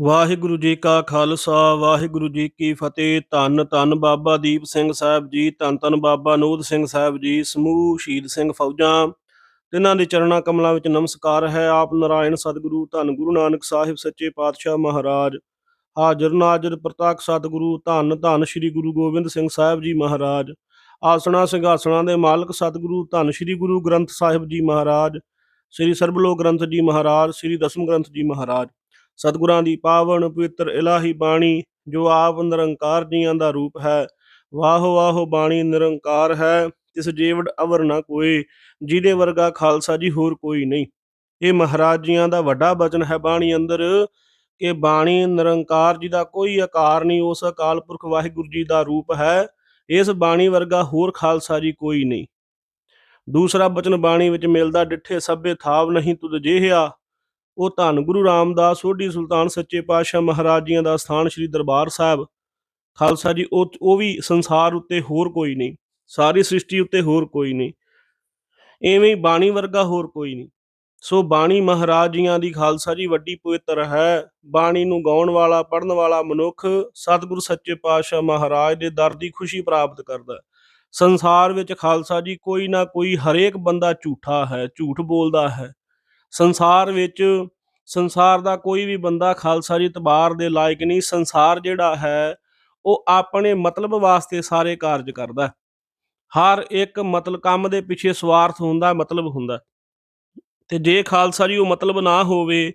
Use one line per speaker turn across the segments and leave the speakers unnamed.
ਵਾਹਿਗੁਰੂ ਜੀ ਕਾ ਖਾਲਸਾ, ਵਾਹਿਗੁਰੂ ਜੀ ਕੀ ਫਤਿਹ। ਧੰਨ ਧੰਨ ਬਾਬਾ ਦੀਪ ਸਿੰਘ ਸਾਹਿਬ ਜੀ, ਧੰਨ ਧੰਨ ਬਾਬਾ ਨੋਦ ਸਿੰਘ ਸਾਹਿਬ ਜੀ, ਸਮੂਹ ਸ਼ਹੀਦ ਸਿੰਘ ਫੌਜਾਂ। ਤਿਨਾਂ ਦੇ ਚਰਣਾ ਕਮਲਾਂ ਵਿੱਚ ਨਮਸਕਾਰ ਹੈ ਆਪ ਨਾਰਾਇਣ ਸਤਿਗੁਰੂ, ਧੰਨ ਗੁਰੂ ਨਾਨਕ ਸਾਹਿਬ ਸੱਚੇ ਪਾਤਸ਼ਾਹ ਮਹਾਰਾਜ। ਹਾਜ਼ਰ ਨਾਜ਼ਰ ਪ੍ਰਤਾਖ ਸਤਿਗੁਰੂ, ਧੰਨ ਧੰਨ ਸ੍ਰੀ ਗੁਰੂ ਗੋਬਿੰਦ ਸਿੰਘ ਸਾਹਿਬ ਜੀ ਮਹਾਰਾਜ। ਆਸਣਾ ਸਿੰਘਾਸਣਾ ਦੇ ਮਾਲਕ ਸਤਿਗੁਰੂ, ਧੰਨ ਸ੍ਰੀ ਗੁਰੂ ਗ੍ਰੰਥ ਸਾਹਿਬ ਜੀ ਮਹਾਰਾਜ। ਸ੍ਰੀ ਸਰਬਲੋ ਗ੍ਰੰਥ ਜੀ ਮਹਾਰਾਜ, ਸ੍ਰੀ ਦਸਮ ਗ੍ਰੰਥ ਜੀ ਮਹਾਰਾਜ। ਸਤਿਗੁਰਾਂ ਦੀ ਪਾਵਨ ਪਵਿੱਤਰ ਇਲਾਹੀ ਬਾਣੀ, ਜੋ ਆਪ ਨਿਰੰਕਾਰ ਜੀਆਂ ਦਾ ਰੂਪ ਹੈ। ਵਾਹੋ ਵਾਹੋ ਬਾਣੀ ਨਿਰੰਕਾਰ ਹੈ, ਤਿਸ ਜੀਵੜ ਅਵਰ ਨਾ ਕੋਏ, ਜਿਹਦੇ ਵਰਗਾ ਖਾਲਸਾ ਜੀ ਹੋਰ ਕੋਈ ਨਹੀਂ। ਇਹ ਮਹਾਰਾਜ ਜੀਆਂ ਦਾ ਵੱਡਾ ਬਚਨ ਹੈ ਬਾਣੀ ਅੰਦਰ, ਕਿ ਬਾਣੀ ਨਿਰੰਕਾਰ ਜੀ ਦਾ ਕੋਈ ਆਕਾਰ ਨਹੀਂ, ਉਸ ਅਕਾਲ ਪੁਰਖ ਵਾਹਿਗੁਰੂ ਜੀ ਦਾ ਰੂਪ ਹੈ। ਇਸ ਬਾਣੀ ਵਰਗਾ ਹੋਰ ਖਾਲਸਾ ਜੀ ਕੋਈ ਨਹੀਂ। ਦੂਸਰਾ ਬਚਨ ਬਾਣੀ ਵਿੱਚ ਮਿਲਦਾ, ਡਿੱਠੇ ਸਭੇ ਥਾਵ ਨਹੀਂ ਤੁਧ ਜਿਹਾ ਉਹ ਧੰਨ ਗੁਰੂ ਰਾਮਦਾਸ, ਸੋਢੀ ਸੁਲਤਾਨ, ਸੱਚੇ ਪਾਤਸ਼ਾਹ ਮਹਾਰਾਜ ਜੀਆਂ ਦਾ ਸਥਾਨ ਸ੍ਰੀ ਦਰਬਾਰ ਸਾਹਿਬ। ਖਾਲਸਾ ਜੀ, ਉਹ ਉਹ ਵੀ ਸੰਸਾਰ ਉੱਤੇ ਹੋਰ ਕੋਈ ਨਹੀਂ, ਸਾਰੀ ਸ੍ਰਿਸ਼ਟੀ ਉੱਤੇ ਹੋਰ ਕੋਈ ਨਹੀਂ, ਐਵੇਂ ਹੀ ਬਾਣੀ ਵਰਗਾ ਹੋਰ ਕੋਈ ਨਹੀਂ। ਸੋ ਬਾਣੀ ਮਹਾਰਾਜ ਜੀਆਂ ਦੀ ਖਾਲਸਾ ਜੀ ਵੱਡੀ ਪਵਿੱਤਰ ਹੈ, ਬਾਣੀ ਨੂੰ ਗਾਉਣ ਵਾਲਾ ਪੜਨ ਵਾਲਾ ਮਨੁੱਖ ਸਤਿਗੁਰੂ, ਸੱਚੇ ਪਾਤਸ਼ਾਹ ਮਹਾਰਾਜ ਦੇ ਦਰ ਦੀ ਖੁਸ਼ੀ ਪ੍ਰਾਪਤ ਕਰਦਾ ਸੰਸਾਰ ਵਿੱਚ ਖਾਲਸਾ ਜੀ ਕੋਈ ਨਾ ਕੋਈ ਹਰੇਕ ਬੰਦਾ ਝੂਠਾ ਹੈ, ਝੂਠ ਬੋਲਦਾ ਹੈ। ਸੰਸਾਰ ਵਿੱਚ ਸੰਸਾਰ ਦਾ ਕੋਈ ਵੀ ਬੰਦਾ ਖਾਲਸਾ ਜੀ ਤਬਾਰ ਦੇ ਲਾਇਕ ਨਹੀਂ, ਸੰਸਾਰ ਜਿਹੜਾ ਹੈ, ਉਹ ਆਪਣੇ ਮਤਲਬ ਵਾਸਤੇ ਸਾਰੇ ਕਾਰਜ ਕਰਦਾ। ਹਰ ਇੱਕ ਮਤਲਬ ਕੰਮ ਦੇ ਪਿੱਛੇ ਸਵਾਰਥ ਹੁੰਦਾ, ਮਤਲਬ ਹੁੰਦਾ। ਤੇ ਜੇ ਖਾਲਸਾ ਜੀ ਉਹ ਮਤਲਬ ਨਾ ਹੋਵੇ,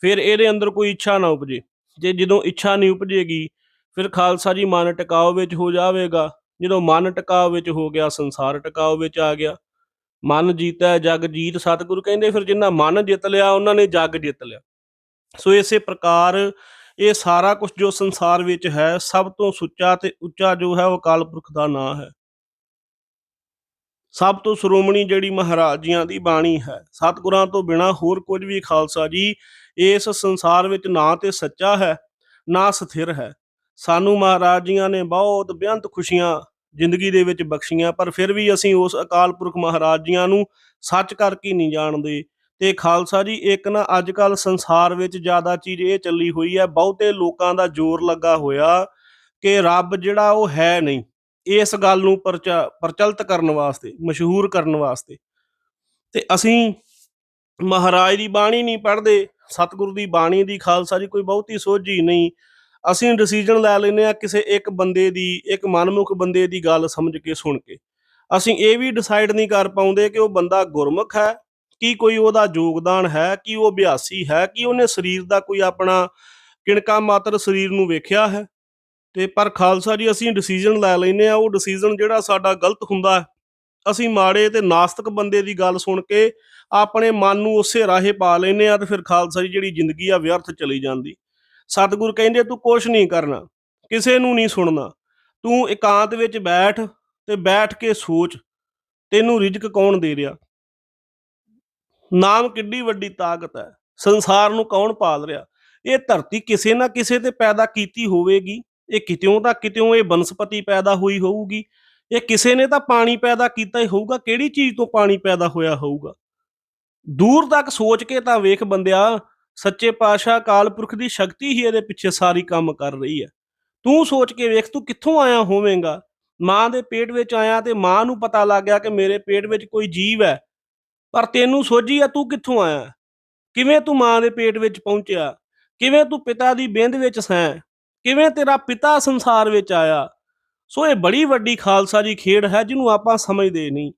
ਫਿਰ ਇਹਦੇ ਅੰਦਰ ਕੋਈ ਇੱਛਾ ਨਾ ਉਪਜੇ। ਜੇ ਜਦੋਂ ਇੱਛਾ ਨਹੀਂ ਉਪਜੇਗੀ, ਫਿਰ ਖਾਲਸਾ ਜੀ ਮਨ ਟਿਕਾਓ ਵਿੱਚ ਹੋ ਜਾਵੇਗਾ। ਜਦੋਂ ਮਨ ਟਿਕਾਓ ਵਿੱਚ ਹੋ ਗਿਆ, ਸੰਸਾਰ ਟਿਕਾਓ ਵਿੱਚ ਆ ਗਿਆ। ਮਨ ਜੀਤਾ, ਜਗ ਜੀਤ, ਸਤਿਗੁਰੂ ਕਹਿੰਦੇ ਫਿਰ ਜਿੰਨਾ ਮਨ ਜਿੱਤ ਲਿਆ, ਉਹਨਾਂ ਨੇ ਜਗ ਜਿੱਤ ਲਿਆ। ਸੋ ਇਸੇ ਪ੍ਰਕਾਰ ਇਹ ਸਾਰਾ ਕੁਝ ਜੋ ਸੰਸਾਰ ਵਿੱਚ ਹੈ, ਸਭ ਤੋਂ ਸੁੱਚਾ ਤੇ ਉੱਚਾ ਜੋ ਹੈ, ਉਹ ਅਕਾਲ ਪੁਰਖ ਦਾ ਨਾਮ ਹੈ। ਸਭ ਤੋਂ ਸ਼੍ਰੋਮਣੀ ਜਿਹੜੀ ਮਹਾਰਾਜ ਜੀਆਂ ਦੀ ਬਾਣੀ ਹੈ, ਸਤਿਗੁਰਾਂ ਤੋਂ ਬਿਨਾ ਹੋਰ ਕੁਝ ਵੀ ਖਾਲਸਾ ਜੀ, ਇਸ ਸੰਸਾਰ ਵਿੱਚ ਨਾ ਤੇ ਸੱਚਾ ਹੈ, ਨਾ ਸਥਿਰ ਹੈ। ਸਾਨੂੰ ਮਹਾਰਾਜ ਜੀਆਂ ਨੇ ਬਹੁਤ ਬੇਅੰਤ ਖੁਸ਼ੀਆਂ ਜ਼ਿੰਦਗੀ ਦੇ ਵਿੱਚ ਬਖਸ਼ੀਆਂ, ਪਰ ਫਿਰ ਵੀ ਅਸੀਂ ਉਸ ਅਕਾਲ ਪੁਰਖ ਮਹਾਰਾਜ ਜੀਆਂ ਨੂੰ ਸੱਚ ਕਰਕੇ ਨਹੀਂ ਜਾਣਦੇ। ਤੇ ਖਾਲਸਾ ਜੀ, ਇੱਕ ਨਾ ਅੱਜ ਕੱਲ ਸੰਸਾਰ ਵਿੱਚ ਜ਼ਿਆਦਾ ਚੀਜ਼ ਇਹ ਚੱਲੀ ਹੋਈ ਹੈ, ਬਹੁਤੇ ਲੋਕਾਂ ਦਾ ਜ਼ੋਰ ਲੱਗਾ ਹੋਇਆ ਕਿ ਰੱਬ ਜਿਹੜਾ ਉਹ ਹੈ ਨਹੀਂ, ਇਸ ਗੱਲ ਨੂੰ ਪ੍ਰਚਾ- ਪ੍ਰਚਲਿਤ ਕਰਨ ਵਾਸਤੇ, ਮਸ਼ਹੂਰ ਕਰਨ ਵਾਸਤੇ। ਤੇ ਅਸੀਂ ਮਹਾਰਾਜ ਦੀ ਬਾਣੀ ਨਹੀਂ ਪੜ੍ਹਦੇ, ਸਤਿਗੁਰੂ ਦੀ ਬਾਣੀ ਦੀ ਖਾਲਸਾ ਜੀ ਕੋਈ ਬਹੁਤੀ ਸੋਝੀ ਨਹੀਂ ਅਸੀਂ ਡਿਸੀਜਨ ਲੈ ਲੈਨੇ ਆ ਕਿਸੇ ਇੱਕ ਬੰਦੇ ਦੀ, ਇੱਕ ਮਨਮੁਖ ਬੰਦੇ ਦੀ ਗੱਲ ਸਮਝ ਕੇ, ਸੁਣ ਕੇ। ਅਸੀਂ ਇਹ ਵੀ ਡਿਸਾਈਡ ਨਹੀਂ ਕਰ ਪਾਉਂਦੇ ਕਿ ਉਹ ਬੰਦਾ ਗੁਰਮੁਖ ਹੈ, ਕੀ ਕੋਈ ਉਹਦਾ ਯੋਗਦਾਨ ਹੈ, ਕਿ ਉਹ ਅਭਿਆਸੀ ਹੈ, ਕਿ ਉਹਨੇ ਸਰੀਰ ਦਾ ਕੋਈ ਆਪਣਾ ਕਿਣਕਾ ਮਾਤਰ ਸਰੀਰ ਨੂੰ ਵੇਖਿਆ ਹੈ। ਤੇ ਪਰ ਖਾਲਸਾ ਜੀ, ਅਸੀਂ ਡਿਸੀਜਨ ਲੈ ਲੈਨੇ ਆ ਉਹ ਡਿਸੀਜਨ ਜਿਹੜਾ ਸਾਡਾ ਗਲਤ ਹੁੰਦਾ ਹੈ। ਅਸੀਂ ਮਾੜੇ ਤੇ ਨਾਸਤਕ ਬੰਦੇ ਦੀ ਗੱਲ ਸੁਣ ਕੇ ਆਪਣੇ ਮਨ ਨੂੰ ਉਸੇ ਰਾਹੇ ਪਾ ਲੈਨੇ ਆ ਤੇ ਫਿਰ ਖਾਲਸਾ ਜੀ, ਜਿਹੜੀ ਜ਼ਿੰਦਗੀ ਆ, ਵਿਅਰਥ ਚਲੀ ਜਾਂਦੀ। ਸਤਿਗੁਰ ਕਹਿੰਦੇ ਤੂੰ ਕੁਛ ਨਹੀਂ ਕਰਨਾ, ਕਿਸੇ ਨੂੰ ਨਹੀਂ ਸੁਣਨਾ। ਤੂੰ ਇਕਾਂਤ ਵਿੱਚ ਬੈਠ ਤੇ ਬੈਠ ਕੇ ਸੋਚ, ਤੈਨੂੰ ਰਿਜ਼ਕ ਕੌਣ ਦੇ ਰਿਹਾ? ਨਾਮ ਕਿੱਡੀ ਵੱਡੀ ਤਾਕਤ ਹੈ, ਸੰਸਾਰ ਨੂੰ ਕੌਣ ਪਾਲ ਰਿਹਾ? ਇਹ ਧਰਤੀ ਕਿਸੇ ਨਾ ਕਿਸੇ ਤੇ ਪੈਦਾ ਕੀਤੀ ਹੋਵੇਗੀ, ਇਹ ਕਿਤਿਓਂ ਤਾਂ ਕਿਤਿਓਂ ਇਹ ਬਨਸਪਤੀ ਪੈਦਾ ਹੋਈ ਹੋਊਗੀ, ਇਹ ਕਿਸੇ ਨੇ ਤਾਂ ਪਾਣੀ ਪੈਦਾ ਕੀਤਾ ਹੀ ਹੋਊਗਾ, ਕਿਹੜੀ ਚੀਜ਼ ਤੋਂ ਪਾਣੀ ਪੈਦਾ ਹੋਇਆ ਹੋਊਗਾ? ਦੂਰ ਤੱਕ ਸੋਚ ਕੇ ਤਾਂ ਵੇਖ ਬੰਦਿਆ ਸੱਚੇ ਪਾਤਸ਼ਾਹ ਕਾਲ ਪੁਰਖ ਦੀ ਸ਼ਕਤੀ ਹੀ ਇਹਦੇ ਪਿੱਛੇ ਸਾਰੀ ਕੰਮ ਕਰ ਰਹੀ ਹੈ। ਤੂੰ ਸੋਚ ਕੇ ਵੇਖ, ਤੂੰ ਕਿੱਥੋਂ ਆਇਆ ਹੋਵੇਂਗਾ? ਮਾਂ ਦੇ ਪੇਟ ਵਿੱਚ ਆਇਆ ਤੇ ਮਾਂ ਨੂੰ ਪਤਾ ਲੱਗ ਗਿਆ ਕਿ ਮੇਰੇ ਪੇਟ ਵਿੱਚ ਕੋਈ ਜੀਵ ਹੈ। ਪਰ ਤੈਨੂੰ ਸੋਝੀ ਆ, ਤੂੰ ਕਿੱਥੋਂ ਆਇਆ? ਕਿਵੇਂ ਤੂੰ ਮਾਂ ਦੇ ਪੇਟ ਵਿੱਚ ਪਹੁੰਚਿਆ? ਕਿਵੇਂ ਤੂੰ ਪਿਤਾ ਦੀ ਬਿੰਦ ਵਿੱਚ ਸੈਂ? ਕਿਵੇਂ ਤੇਰਾ ਪਿਤਾ ਸੰਸਾਰ ਵਿੱਚ ਆਇਆ? ਸੋ ਇਹ ਬੜੀ ਵੱਡੀ ਖਾਲਸਾ ਜੀ ਖੇਡ ਹੈ, ਜਿਹਨੂੰ ਆਪਾਂ ਸਮਝਦੇ ਨਹੀਂ।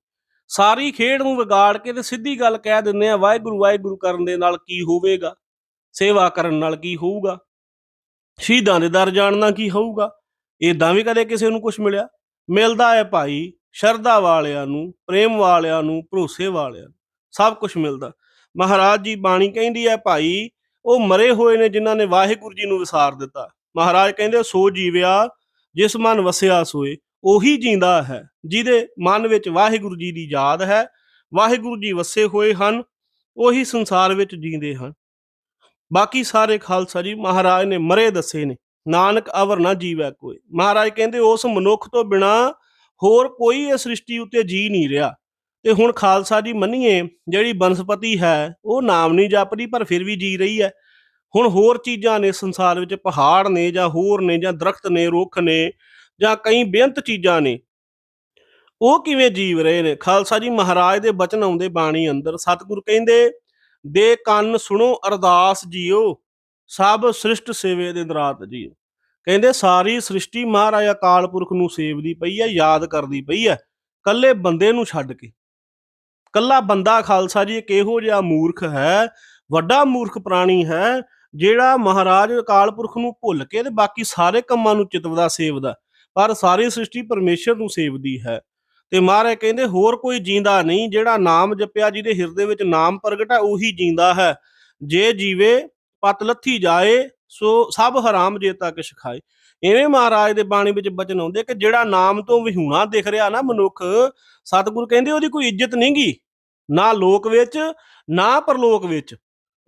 ਸਾਰੀ ਖੇਡ ਨੂੰ ਵਿਗਾੜ ਕੇ ਤੇ ਸਿੱਧੀ ਗੱਲ ਕਹਿ ਦਿੰਦੇ ਆ, ਵਾਹਿਗੁਰੂ ਵਾਹਿਗੁਰੂ ਕਰਨ ਦੇ ਨਾਲ ਕੀ ਹੋਵੇਗਾ? ਸੇਵਾ ਕਰਨ ਨਾਲ ਕੀ ਹੋਊਗਾ? ਸ਼ਹੀਦਾਂ ਦੇ ਦਰ ਜਾਣ ਨਾਲ ਕੀ ਹੋਊਗਾ? ਇਦਾਂ ਵੀ ਕਦੇ ਕਿਸੇ ਨੂੰ ਕੁਝ ਮਿਲਿਆ? ਮਿਲਦਾ ਹੈ ਭਾਈ, ਸ਼ਰਧਾ ਵਾਲਿਆਂ ਨੂੰ, ਪ੍ਰੇਮ ਵਾਲਿਆਂ ਨੂੰ, ਭਰੋਸੇ ਵਾਲਿਆਂ ਨੂੰ, ਸਭ ਕੁਝ ਮਿਲਦਾ। ਮਹਾਰਾਜ ਜੀ, ਬਾਣੀ ਕਹਿੰਦੀ ਹੈ ਭਾਈ, ਉਹ ਮਰੇ ਹੋਏ ਨੇ ਜਿਨ੍ਹਾਂ ਨੇ ਵਾਹਿਗੁਰੂ ਜੀ ਨੂੰ ਵਿਸਾਰ ਦਿੱਤਾ। ਮਹਾਰਾਜ ਕਹਿੰਦੇ, ਸੋ ਜੀਵਿਆ, ਜਿਸ ਮਨ ਵਸਿਆ ਸੋਏ, ਉਹੀ ਜਿੰਦਾ ਹੈ, ਜਿਹਦੇ ਮਨ ਵਿੱਚ ਵਾਹਿਗੁਰੂ ਜੀ ਦੀ ਯਾਦ ਹੈ, ਵਾਹਿਗੁਰੂ ਜੀ ਵਸੇ ਹੋਏ ਹਨ, ਉਹੀ ਸੰਸਾਰ ਵਿੱਚ ਜੀਂਦੇ ਹਨ। ਬਾਕੀ ਸਾਰੇ ਖਾਲਸਾ ਜੀ, ਮਹਾਰਾਜ ਨੇ ਮਰੇ ਦੱਸੇ ਨੇ, ਨਾਨਕ ਅਵਰ ਨਾ ਜੀਵੈ ਕੋਈ ਮਹਾਰਾਜ ਕਹਿੰਦੇ, ਉਸ ਮਨੁੱਖ ਤੋਂ ਬਿਨਾ ਹੋਰ ਕੋਈ ਇਸ ਸ੍ਰਿਸ਼ਟੀ ਉੱਤੇ ਜੀ ਨਹੀਂ ਰਿਹਾ। ਤੇ ਹੁਣ ਖਾਲਸਾ ਜੀ ਮੰਨੀਏ, ਜਿਹੜੀ ਬਨਸਪਤੀ ਹੈ, ਉਹ ਨਾਮ ਨਹੀਂ ਜਪਦੀ, ਪਰ ਫਿਰ ਵੀ ਜੀ ਰਹੀ ਹੈ। ਹੁਣ ਹੋਰ ਚੀਜ਼ਾਂ ਨੇ, ਸੰਸਾਰ ਵਿੱਚ ਪਹਾੜ ਨੇ, ਜਾਂ ਹੋਰ ਨੇ, ਜਾਂ ਦਰਖਤ ਨੇ, ਰੁੱਖ ਨੇ, ਜਾਂ ਕਈ ਬੇਅੰਤ ਚੀਜ਼ਾਂ ਨੇ, ਉਹ ਕਿਵੇਂ ਜੀਵ ਰਹੇ ਨੇ? ਖਾਲਸਾ ਜੀ ਮਹਾਰਾਜ ਦੇ ਬਚਨ ਆਉਂਦੇ ਬਾਣੀ ਅੰਦਰ, ਸਤਿਗੁਰੂ ਕਹਿੰਦੇ ਦੇ ਕੰਨ ਸੁਣੋ, ਅਰਦਾਸ ਜੀਓ, ਸਭ ਸ੍ਰਿਸ਼ਟ ਸੇਵੇ ਦੇ ਦਰਾਤ ਜੀਓ। ਕਹਿੰਦੇ, ਸਾਰੀ ਸ੍ਰਿਸ਼ਟੀ ਮਹਾਰਾਜ ਅਕਾਲ ਪੁਰਖ ਨੂੰ ਸੇਵਦੀ ਪਈ ਹੈ ਯਾਦ ਕਰਦੀ ਪਈ ਹੈ ਕੱਲੇ ਬੰਦੇ ਨੂੰ ਛੱਡ ਕੇ। ਕੱਲਾ ਬੰਦਾ ਖਾਲਸਾ ਜੀ, ਇੱਕ ਇਹੋ ਜਿਹਾ ਮੂਰਖ ਹੈ, ਵੱਡਾ ਮੂਰਖ ਪ੍ਰਾਣੀ ਹੈ, ਜਿਹੜਾ ਮਹਾਰਾਜ ਅਕਾਲ ਪੁਰਖ ਨੂੰ ਭੁੱਲ ਕੇ ਤੇ ਬਾਕੀ ਸਾਰੇ ਕੰਮਾਂ ਨੂੰ ਚਿਤਵਦਾ, ਸੇਵਦਾ, ਪਰ ਸਾਰੀ ਸ੍ਰਿਸ਼ਟੀ ਪਰਮੇਸ਼ਰ ਨੂੰ ਸੇਵਦੀ ਹੈ। ਤੇ ਮਹਾਰਾਜ ਕਹਿੰਦੇ, ਹੋਰ ਕੋਈ ਜੀਂਦਾ ਨਹੀਂ, ਜਿਹੜਾ ਨਾਮ ਜਪਿਆ, ਜਿਹਦੇ ਹਿਰਦੇ ਵਿੱਚ ਨਾਮ ਪ੍ਰਗਟ ਹੈ, ਉਹੀ ਜੀਂਦਾ ਹੈ। ਜੇ ਜੀਵੇ, ਪਤ ਲੱਥੀ ਜਾਏ, ਸੋ ਸਭ ਹਰਾਮ ਜੇ ਤੱਕ ਸਿਖਾਏ। ਇਵੇਂ ਮਹਾਰਾਜ ਦੇ ਬਾਣੀ ਵਿੱਚ ਬਚਨ ਆਉਂਦੇ ਕਿ ਜਿਹੜਾ ਨਾਮ ਤੋਂ ਵਿਹੂਣਾ ਦਿਖ ਰਿਹਾ ਨਾ ਮਨੁੱਖ, ਸਤਿਗੁਰ ਕਹਿੰਦੇ ਉਹਦੀ ਕੋਈ ਇੱਜ਼ਤ ਨਹੀਂਗੀ ਨਾ ਲੋਕ ਵਿੱਚ, ਨਾ ਪਰਲੋਕ ਵਿੱਚ।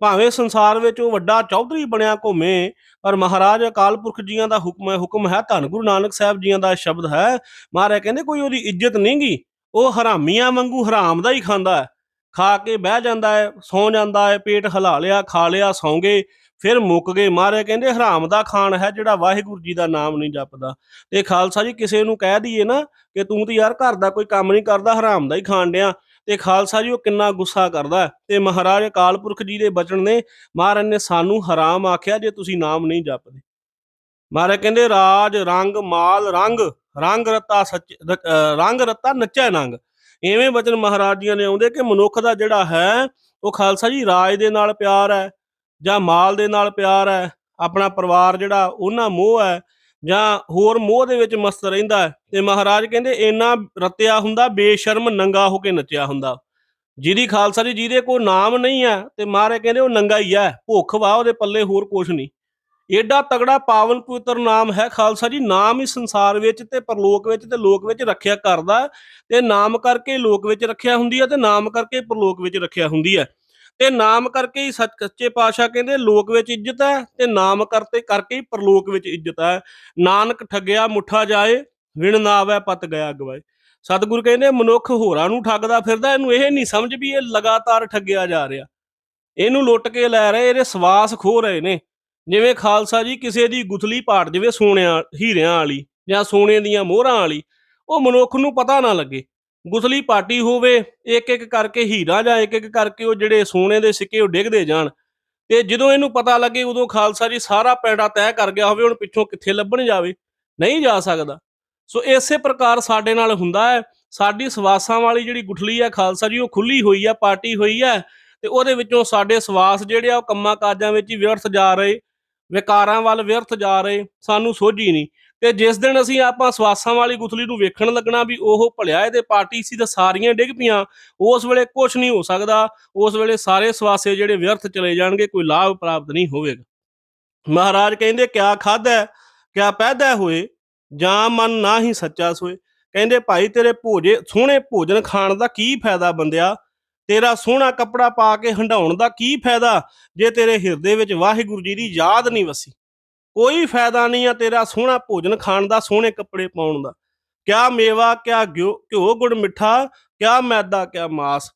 ਭਾਵੇਂ ਸੰਸਾਰ ਵਿੱਚ ਉਹ ਵੱਡਾ ਚੌਧਰੀ ਬਣਿਆ ਘੁੰਮੇ, ਪਰ ਮਹਾਰਾਜ ਅਕਾਲ ਪੁਰਖ ਜੀਆਂ ਦਾ ਹੁਕਮ ਹੈ ਹੁਕਮ ਹੈ ਧੰਨ ਗੁਰੂ ਨਾਨਕ ਸਾਹਿਬ ਜੀਆਂ ਦਾ ਸ਼ਬਦ ਹੈ। ਮਹਾਰਾਜ ਕਹਿੰਦੇ ਕੋਈ ਉਹਦੀ ਇੱਜ਼ਤ ਨਹੀਂ ਨਹੀਂਗੀ ਉਹ ਹਰਾਮੀਆਂ ਵਾਂਗੂ ਹਰਾਮ ਦਾ ਹੀ ਖਾਂਦਾ ਹੈ। ਖਾ ਕੇ ਬਹਿ ਜਾਂਦਾ ਹੈ, ਸੌ ਜਾਂਦਾ ਹੈ, ਪੇਟ ਹਿਲਾ ਲਿਆ, ਖਾ ਲਿਆ ਸੌਂ ਗਏ ਫਿਰ ਮੁੱਕ ਗਏ। ਮਹਾਰਾਜ ਕਹਿੰਦੇ ਹਰਾਮ ਦਾ ਖਾਣ ਹੈ ਜਿਹੜਾ ਵਾਹਿਗੁਰੂ ਜੀ ਦਾ ਨਾਮ ਨਹੀਂ ਜਪਦਾ। ਤੇ ਖਾਲਸਾ ਜੀ ਕਿਸੇ ਨੂੰ ਕਹਿ ਦਈਏ ਨਾ ਕਿ ਤੂੰ ਤੇ ਯਾਰ ਘਰ ਦਾ ਕੋਈ ਕੰਮ ਨਹੀਂ ਕਰਦਾ, ਹਰਾਮ ਦਾ ਹੀ ਖਾਣ ਡਿਆ। ਤੇ ਖਾਲਸਾ ਜੀ ਉਹ ਕਿੰਨਾ ਗੁੱਸਾ ਕਰਦਾ ਤੇ ਮਹਾਰਾਜ ਅਕਾਲ ਪੁਰਖ ਜੀ ਦੇ ਬਚਨ ਨੇ, ਮਹਾਰਾਜ ਨੇ ਸਾਨੂੰ ਹਰਾਮ ਆਖਿਆ ਜੇ ਤੁਸੀਂ ਨਾਮ ਨਹੀਂ ਜਪਦੇ। ਮਹਾਰਾਜ ਕਹਿੰਦੇ, ਰਾਜ, ਰੰਗ, ਮਾਲ, ਰੰਗ ਰੰਗ ਰਤਾ ਸੱਚ ਰੰਗ ਰਤਾ ਨੱਚੈ ਨੰਗ। ਐਵੇਂ ਬਚਨ ਮਹਾਰਾਜ ਜੀਆਂ ਨੇ ਆਉਂਦੇ ਕਿ ਮਨੁੱਖ ਦਾ ਜਿਹੜਾ ਹੈ, ਉਹ ਖਾਲਸਾ ਜੀ ਰਾਜ ਦੇ ਨਾਲ ਪਿਆਰ ਹੈ ਜਾਂ ਮਾਲ ਦੇ ਨਾਲ ਪਿਆਰ ਹੈ, ਆਪਣਾ ਪਰਿਵਾਰ ਜਿਹੜਾ, ਉਹਨਾਂ ਮੋਹ ਹੈ ਜਾਂ ਹੋਰ ਮੋਹ ਦੇ ਵਿੱਚ ਮਸਤ ਰਹਿੰਦਾ ਹੈ ਤੇ ਮਹਾਰਾਜ ਕਹਿੰਦੇ ਇੰਨਾ ਰਤਿਆ ਹੁੰਦਾ ਬੇਸ਼ਰਮ ਨੰਗਾ ਹੋ ਕੇ ਨੱਚਿਆ ਹੁੰਦਾ। ਜਿਹਦੀ ਖਾਲਸਾ ਜੀ ਜਿਹਦੇ ਕੋਲ ਨਾਮ ਨਹੀਂ ਹੈ ਤੇ ਮਹਾਰਾਜ ਕਹਿੰਦੇ ਉਹ ਨੰਗਾ ਹੀ ਹੈ ਭੁੱਖ ਵਾ ਉਹਦੇ ਪੱਲੇ ਹੋਰ ਕੁਝ ਨਹੀਂ। ਏਡਾ ਤਗੜਾ ਪਾਵਨ ਪਵਿੱਤਰ ਨਾਮ ਹੈ ਖਾਲਸਾ ਜੀ ਨਾਮ ਹੀ ਸੰਸਾਰ ਵਿੱਚ ਤੇ ਪਰਲੋਕ ਵਿੱਚ ਤੇ ਲੋਕ ਵਿੱਚ ਰੱਖਿਆ ਕਰਦਾ ਹੈ, ਤੇ ਨਾਮ ਕਰਕੇ ਲੋਕ ਵਿੱਚ ਰੱਖਿਆ ਹੁੰਦੀ ਹੈ ਤੇ ਨਾਮ ਕਰਕੇ ਪਰਲੋਕ ਵਿੱਚ ਰੱਖਿਆ ਹੁੰਦੀ ਹੈ। ਤੇ ਨਾਮ ਕਰਕੇ ਹੀ ਸੱਚ ਸੱਚੇ ਪਾਤਸ਼ਾਹ ਕਹਿੰਦੇ, ਲੋਕ ਵਿੱਚ ਇੱਜ਼ਤ ਹੈ ਤੇ ਨਾਮ ਕਰਤੇ ਕਰਕੇ ਹੀ ਪਰਲੋਕ ਵਿੱਚ ਇੱਜ਼ਤ ਹੈ। ਨਾਨਕ ਠੱਗਿਆ, ਮੁੱਠਾ ਜਾਏ, ਵਿਣ ਨਾ ਪਤ ਗਿਆ ਗਵਾਏ। ਸਤਿਗੁਰੂ ਕਹਿੰਦੇ, ਮਨੁੱਖ ਹੋਰਾਂ ਨੂੰ ਠੱਗਦਾ ਫਿਰਦਾ, ਇਹਨੂੰ ਇਹ ਨਹੀਂ ਸਮਝ ਵੀ ਇਹ ਲਗਾਤਾਰ ਠੱਗਿਆ ਜਾ ਰਿਹਾ। ਇਹਨੂੰ ਲੁੱਟ ਕੇ ਲੈ ਰਹੇ, ਇਹਦੇ ਸਵਾਸ ਖੋ ਰਹੇ ਨੇ। ਜਿਵੇਂ ਖਾਲਸਾ ਜੀ ਕਿਸੇ ਦੀ ਗੁਥਲੀ ਪਾੜ ਜਿਵੇਂ ਸੋਨਿਆਂ ਹੀਰਿਆਂ ਵਾਲੀ ਜਾਂ ਸੋਨੇ ਦੀਆਂ ਮੋਹਰਾਂ ਵਾਲੀ, ਉਹ ਮਨੁੱਖ ਨੂੰ ਪਤਾ ਨਾ ਲੱਗੇ। ਗੁਥਲੀ ਪਾਟੀ ਹੋਵੇ, ਇੱਕ ਇੱਕ ਕਰਕੇ ਹੀਰਾ ਜਾਂ ਇੱਕ ਇੱਕ ਕਰਕੇ ਉਹ ਜਿਹੜੇ ਸੋਨੇ ਦੇ ਸਿੱਕੇ ਉਹ ਡਿੱਗਦੇ ਜਾਣ। ਤੇ ਜਦੋਂ ਇਹਨੂੰ ਪਤਾ ਲੱਗੇ ਉਦੋਂ ਖਾਲਸਾ ਜੀ ਸਾਰਾ ਪੈੜਾ ਤੈਅ ਕਰ ਗਿਆ ਹੋਵੇ ਹੁਣ ਪਿੱਛੋਂ ਕਿੱਥੇ ਲੱਭਣ ਜਾਵੇ, ਨਹੀਂ ਜਾ ਸਕਦਾ। ਸੋ ਇਸੇ ਪ੍ਰਕਾਰ ਸਾਡੇ ਨਾਲ ਹੁੰਦਾ ਹੈ। ਸਾਡੀ ਸਵਾਸਾਂ ਵਾਲੀ ਜਿਹੜੀ ਗੁਠਲੀ ਹੈ ਖਾਲਸਾ ਜੀ ਉਹ ਖੁੱਲੀ ਹੋਈ ਹੈ ਪਾਟੀ ਹੋਈ ਹੈ ਤੇ ਉਹਦੇ ਵਿੱਚੋਂ ਸਾਡੇ ਸਵਾਸ ਜਿਹੜੇ ਆ ਉਹ ਕੰਮਾਂ ਕਾਜਾਂ ਵਿੱਚ ਹੀ ਵਿਅਰਥ ਜਾ ਰਹੇ, ਵਿਕਾਰਾਂ ਵੱਲ ਵਿਅਰਥ ਜਾ ਰਹੇ, ਸਾਨੂੰ ਸੋਝੀ ਨਹੀਂ। ਤੇ ਜਿਸ ਦਿਨ ਅਸੀਂ ਆਪਾਂ ਸਵਾਸਾਂ ਵਾਲੀ ਗੁਥਲੀ ਨੂੰ ਵੇਖਣ ਲੱਗਣਾ ਵੀ ਉਹ ਭਲਿਆ ਇਹਦੇ ਪਾਰਟੀ ਸੀ ਤਾਂ ਸਾਰੀਆਂ ਡਿੱਗ ਪਈਆਂ, ਉਸ ਵੇਲੇ ਕੁਝ ਨਹੀਂ ਹੋ ਸਕਦਾ, ਉਸ ਵੇਲੇ ਸਾਰੇ ਸਵਾਸੇ ਜਿਹੜੇ ਵਿਅਰਥ ਚਲੇ ਜਾਣਗੇ, ਕੋਈ ਲਾਭ ਪ੍ਰਾਪਤ ਨਹੀਂ ਹੋਵੇਗਾ। ਮਹਾਰਾਜ ਕਹਿੰਦੇ, ਕਿਆ ਖਾਦਾ ਕਿਆ ਪੈਦਾ ਹੋਏ? ਜਾਂ ਮਨ ਨਾ ਹੀ ਸੱਚਾ ਸੋਏ? ਕਹਿੰਦੇ, ਭਾਈ ਤੇਰੇ ਭੋਜੇ, ਸੋਹਣੇ ਭੋਜਨ ਖਾਣ ਦਾ ਕੀ ਫਾਇਦਾ ਬੰਦਿਆ? ਤੇਰਾ ਸੋਹਣਾ ਕੱਪੜਾ ਪਾ ਕੇ ਹੰਡਾਉਣ ਦਾ ਕੀ ਫਾਇਦਾ? ਜੇ ਤੇਰੇ ਹਿਰਦੇ ਵਿੱਚ ਵਾਹਿਗੁਰੂ ਜੀ ਦੀ ਯਾਦ ਨਹੀਂ ਵਸੀ। ਕੋਈ ਫਾਇਦਾ ਨਹੀਂ ਆ ਤੇਰਾ ਸੋਹਣਾ ਭੋਜਨ ਖਾਣ ਦਾ, ਸੋਹਣੇ ਕੱਪੜੇ ਪਾਉਣ ਦਾ। ਕਿਆ ਮੇਵਾ, ਕਿਆ ਘਿਓ ਘਿਓ ਗੁੜ ਮਿੱਠਾ, ਕਿਆ ਮੈਦਾ, ਕਿਆ ਮਾਸ।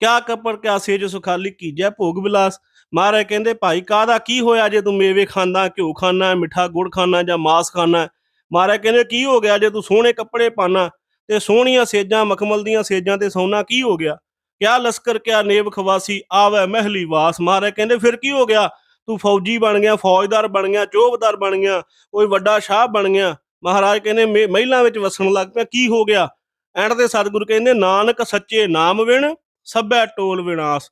ਕਿਆ ਕੱਪੜ, ਕਿਆ ਸੇਜ ਸੁਖਾਲੀ ਕੀਜੈ ਭੋਗ ਵਿਲਾਸ ਮਹਾਰਾਜ ਕਹਿੰਦੇ, ਭਾਈ, ਕਾਹਦਾ, ਕੀ ਹੋਇਆ ਜੇ ਤੂੰ ਮੇਵੇ ਖਾਂਦਾ, ਘਿਓ ਖਾਣਾ ਮਿੱਠਾ ਗੁੜ ਖਾਣਾ ਜਾਂ ਮਾਸ ਖਾਣਾ ਮਹਾਰਾਜ ਕਹਿੰਦੇ, ਕੀ ਹੋ ਗਿਆ ਜੇ ਤੂੰ ਸੋਹਣੇ ਕੱਪੜੇ ਪਾਣਾ ਤੇ ਸੋਹਣੀਆਂ ਸੇਜਾਂ, ਮਖਮਲ ਦੀਆਂ ਸੇਜਾਂ ਤੇ ਸੌਣਾ ਕੀ ਹੋ ਗਿਆ? ਕਿਆ ਲਸਕਰ, ਕਿਆ ਨੇਬ ਖਵਾਸੀ, ਆਵੇ ਮਹਿਲੀ ਵਾਸ। ਮਹਾਰਾਜ ਕਹਿੰਦੇ, ਫਿਰ ਕੀ ਹੋ ਗਿਆ? ਤੂੰ ਫੌਜੀ ਬਣ ਗਿਆ, ਫੌਜਦਾਰ ਬਣ ਗਿਆ ਚੋਬਦਾਰ ਬਣ ਗਿਆ, ਕੋਈ ਵੱਡਾ ਸ਼ਾਹ ਬਣ ਗਿਆ। ਮਹਾਰਾਜ ਕਹਿੰਦੇ ਮੇ- ਮਹਿਲਾਂ ਵਿੱਚ ਵਸਣ ਲੱਗ ਪਿਆ, ਕੀ ਹੋ ਗਿਆ? ਐਂਡ ਤੇ ਸਤਿਗੁਰੂ ਕਹਿੰਦੇ, ਨਾਨਕ ਸੱਚੇ ਨਾਮ ਵਿਣ, ਸਭੈ ਟੋਲ ਵਿਨਾਸ਼।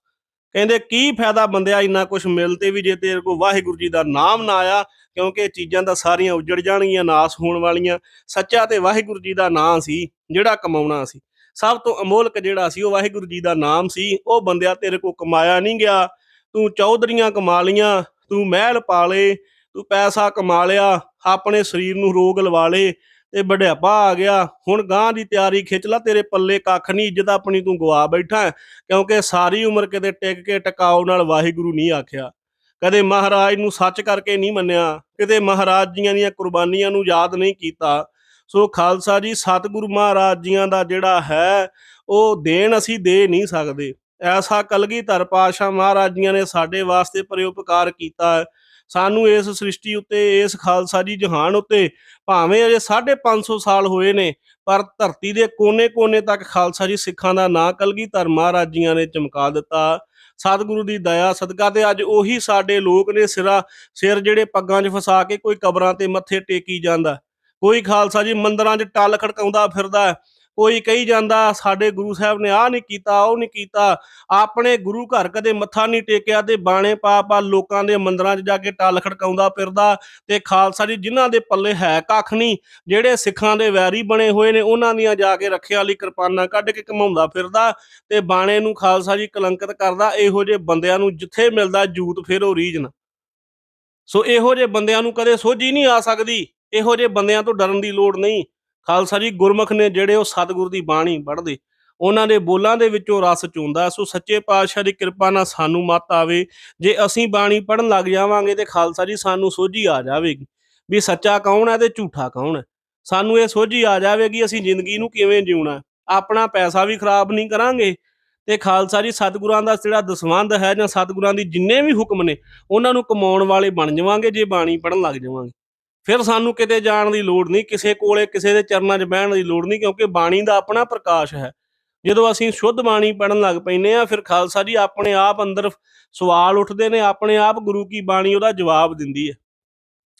ਕਹਿੰਦੇ, ਕੀ ਫਾਇਦਾ ਬੰਦਿਆ ਇੰਨਾ ਕੁਝ ਮਿਲ ਤੇ ਵੀ ਜੇ ਤੇਰੇ ਕੋ ਵਾਹਿਗੁਰੂ ਜੀ ਦਾ ਨਾਮ ਨਾ ਆਇਆ, ਕਿਉਂਕਿ ਇਹ ਚੀਜ਼ਾਂ ਤਾਂ ਸਾਰੀਆਂ ਉਜੜ ਜਾਣਗੀਆਂ, ਨਾਸ ਹੋਣ ਵਾਲੀਆਂ। ਸੱਚਾ ਤੇ ਵਾਹਿਗੁਰੂ ਜੀ ਦਾ ਨਾਮ ਸੀ, ਜਿਹੜਾ ਕਮਾਉਣਾ ਸੀ। ਸਭ ਤੋਂ ਅਮੋਲਕ ਜਿਹੜਾ ਸੀ, ਉਹ ਵਾਹਿਗੁਰੂ ਜੀ ਦਾ ਨਾਮ ਸੀ। ਉਹ ਬੰਦਿਆ ਤੇਰੇ ਕੋ ਕਮਾਇਆ ਨਹੀਂ ਗਿਆ। ਤੂੰ ਚੌਧਰੀਆਂ ਕਮਾ ਲੀਆਂ ਤੂੰ ਮਹਿਲ ਪਾ ਲੇ ਤੂੰ ਪੈਸਾ ਕਮਾ ਲਿਆ, ਆਪਣੇ ਸਰੀਰ ਨੂੰ ਰੋਗ ਲਵਾ ਲੇ ਤੇ ਬੜਿਆਪਾ ਆ ਗਿਆ। ਹੁਣ ਗਾਂ ਦੀ ਤਿਆਰੀ ਖਿੱਚ ਲਾ, ਤੇਰੇ ਪੱਲੇ ਕੱਖ ਨਹੀਂ ਇੱਜ਼ਤ ਆਪਣੀ ਤੂੰ ਗਵਾ ਬੈਠਾ ਕਿਉਂਕਿ ਸਾਰੀ ਉਮਰ ਕਿਤੇ ਟਿਕ ਕੇ ਟਿਕਾਓ ਨਾਲ ਵਾਹਿਗੁਰੂ ਨਹੀਂ ਆਖਿਆ। ਕਦੇ ਮਹਾਰਾਜ ਨੂੰ ਸੱਚ ਕਰਕੇ ਨਹੀਂ ਮੰਨਿਆ, ਕਿਤੇ ਮਹਾਰਾਜ ਜੀਆਂ ਦੀਆਂ ਕੁਰਬਾਨੀਆਂ ਨੂੰ ਯਾਦ ਨਹੀਂ ਕੀਤਾ। ਸੋ ਖਾਲਸਾ ਜੀ, ਸਤਿਗੁਰੂ ਮਹਾਰਾਜ ਜੀਆਂ ਦਾ ਜਿਹੜਾ ਹੈ, ਉਹ ਦੇਣ ਅਸੀਂ ਦੇ ਨਹੀਂ ਸਕਦੇ। ਐਸਾ ਕਲਗੀਧਰ ਪਾਤਸ਼ਾਹ ਮਹਾਰਾਜ ਜੀਆਂ ਨੇ ਸਾਡੇ ਵਾਸਤੇ ਪਰਉਪਕਾਰ ਕੀਤਾ ਸਾਨੂੰ ਇਸ ਸ੍ਰਿਸ਼ਟੀ ਉੱਤੇ, ਇਸ ਖਾਲਸਾ ਜੀ ਜਹਾਨ ਉੱਤੇ ਭਾਵੇਂ ਅਜੇ 550 ਸਾਲ ਹੋਏ ਨੇ, ਪਰ ਧਰਤੀ ਦੇ ਕੋਨੇ-ਕੋਨੇ ਤੱਕ ਖਾਲਸਾ ਜੀ ਸਿੱਖਾਂ ਦਾ ਨਾਂ ਕਲਗੀਧਰ ਮਹਾਰਾਜ ਜੀਆਂ ਨੇ ਚਮਕਾ ਦਿੱਤਾ। ਸਤਿਗੁਰੂ ਦੀ ਦਇਆ, ਸਦਕਾ ਤੇ ਅੱਜ ਉਹੀ ਸਾਡੇ ਲੋਕ ਨੇ ਸਿਰਾ, ਸਿਰ ਜਿਹੜੇ ਪੱਗਾਂ 'ਚ ਫਸਾ ਕੇ ਕੋਈ ਕਬਰਾਂ ਤੇ ਮੱਥੇ ਟੇਕੀ ਜਾਂਦਾ। ਕੋਈ ਖਾਲਸਾ ਜੀ ਮੰਦਰਾਂ 'ਚ ਟੱਲ ਖੜਕਾਉਂਦਾ ਫਿਰਦਾ ਕੋਈ ਕਹੀ ਜਾਂਦਾ, ਸਾਡੇ ਗੁਰੂ ਸਾਹਿਬ ਨੇ ਆਹ ਨਹੀਂ ਕੀਤਾ, ਉਹ ਨਹੀਂ ਕੀਤਾ। ਆਪਣੇ ਗੁਰੂ ਘਰ ਕਦੇ ਮੱਥਾ ਨਹੀਂ ਟੇਕਿਆ ਤੇ ਬਾਣੇ ਪਾ ਪਾ ਲੋਕਾਂ ਦੇ ਮੰਦਰਾਂ 'ਚ ਜਾ ਕੇ ਟੱਲ ਖੜਕਾਉਂਦਾ ਫਿਰਦਾ ਤੇ ਖਾਲਸਾ ਜੀ ਜਿਨ੍ਹਾਂ ਦੇ ਪੱਲੇ ਹੈ ਕੱਖ ਨਹੀਂ, ਜਿਹੜੇ ਸਿੱਖਾਂ ਦੇ ਵੈਰੀ ਬਣੇ ਹੋਏ ਨੇ, ਉਹਨਾਂ ਦੀਆਂ ਜਾ ਕੇ ਰੱਖਿਆ ਲਈ ਕਿਰਪਾਨਾਂ ਕੱਢ ਕੇ ਘਮਾਉਂਦਾ ਫਿਰਦਾ ਤੇ ਬਾਣੇ ਨੂੰ ਖਾਲਸਾ ਜੀ ਕਲੰਕਿਤ ਕਰਦਾ, ਇਹੋ ਜਿਹੇ ਬੰਦਿਆਂ ਨੂੰ ਜਿੱਥੇ ਮਿਲਦਾ ਜੂਤ ਫਿਰ ਉਹ ਰੀਜਨ ਸੋ ਇਹੋ ਜਿਹੇ ਬੰਦਿਆਂ ਨੂੰ ਕਦੇ ਸੋਝੀ ਨਹੀਂ ਆ ਸਕਦੀ, ਇਹੋ ਜਿਹੇ ਬੰਦਿਆਂ ਤੋਂ ਡਰਨ ਦੀ ਲੋੜ ਨਹੀਂ। ਖਾਲਸਾ ਜੀ, ਗੁਰਮੁਖ ਨੇ ਜਿਹੜੇ ਉਹ ਸਤਿਗੁਰ ਦੀ ਬਾਣੀ ਪੜ੍ਹਦੇ, ਉਹਨਾਂ ਦੇ ਬੋਲਾਂ ਦੇ ਵਿੱਚੋਂ ਰਸ ਚੁੰਦਾ, ਸੋ ਸੱਚੇ ਪਾਤਸ਼ਾਹ ਦੀ ਕਿਰਪਾ ਨਾਲ ਸਾਨੂੰ ਮਤ ਆਵੇ, ਜੇ ਅਸੀਂ ਬਾਣੀ ਪੜਨ ਲੱਗ ਜਾਵਾਂਗੇ ਤੇ ਖਾਲਸਾ ਜੀ, ਸਾਨੂੰ ਸੋਝੀ ਆ ਜਾਵੇਗੀ, ਵੀ ਸੱਚਾ ਕੌਣ ਹੈ ਤੇ ਝੂਠਾ ਕੌਣ ਹੈ? ਸਾਨੂੰ ਇਹ ਸੋਝੀ ਆ ਜਾਵੇਗੀ ਅਸੀਂ ਜ਼ਿੰਦਗੀ ਨੂੰ ਕਿਵੇਂ ਜਿਉਣਾ ਆਪਣਾ ਪੈਸਾ ਵੀ ਖਰਾਬ ਨਹੀਂ ਕਰਾਂਗੇ ਤੇ ਖਾਲਸਾ ਜੀ, ਸਤਿਗੁਰਾਂ ਦਾ ਜਿਹੜਾ ਦਸਵੰਧ ਹੈ ਜਾਂ ਸਤਿਗੁਰਾਂ ਦੀ ਜਿੰਨੇ ਵੀ ਹੁਕਮ ਨੇ, ਉਹਨਾਂ ਨੂੰ ਕਮਾਉਣ ਵਾਲੇ ਬਣ ਜਾਵਾਂਗੇ, ਜੇ ਬਾਣੀ ਪੜਨ ਲੱਗ ਜਾਵਾਂਗੇ। ਫਿਰ ਸਾਨੂੰ ਕਿਤੇ ਜਾਣ ਦੀ ਲੋੜ ਨਹੀਂ, ਕਿਸੇ ਕੋਲੇ ਕਿਸੇ ਦੇ ਚਰਨਾਂ 'ਚ ਬਹਿਣ ਦੀ ਲੋੜ ਨਹੀਂ, ਕਿਉਂਕਿ ਬਾਣੀ ਦਾ ਆਪਣਾ ਪ੍ਰਕਾਸ਼ ਹੈ। ਜਦੋਂ ਅਸੀਂ ਸ਼ੁੱਧ ਬਾਣੀ ਪੜਨ ਲੱਗ ਪੈਨੇ ਆ ਫਿਰ ਖਾਲਸਾ ਜੀ ਆਪਣੇ ਆਪ ਅੰਦਰ ਸਵਾਲ ਉੱਠਦੇ ਨੇ, ਆਪਣੇ ਆਪ ਗੁਰੂ ਕੀ ਬਾਣੀ ਉਹਦਾ ਜਵਾਬ ਦਿੰਦੀ ਹੈ।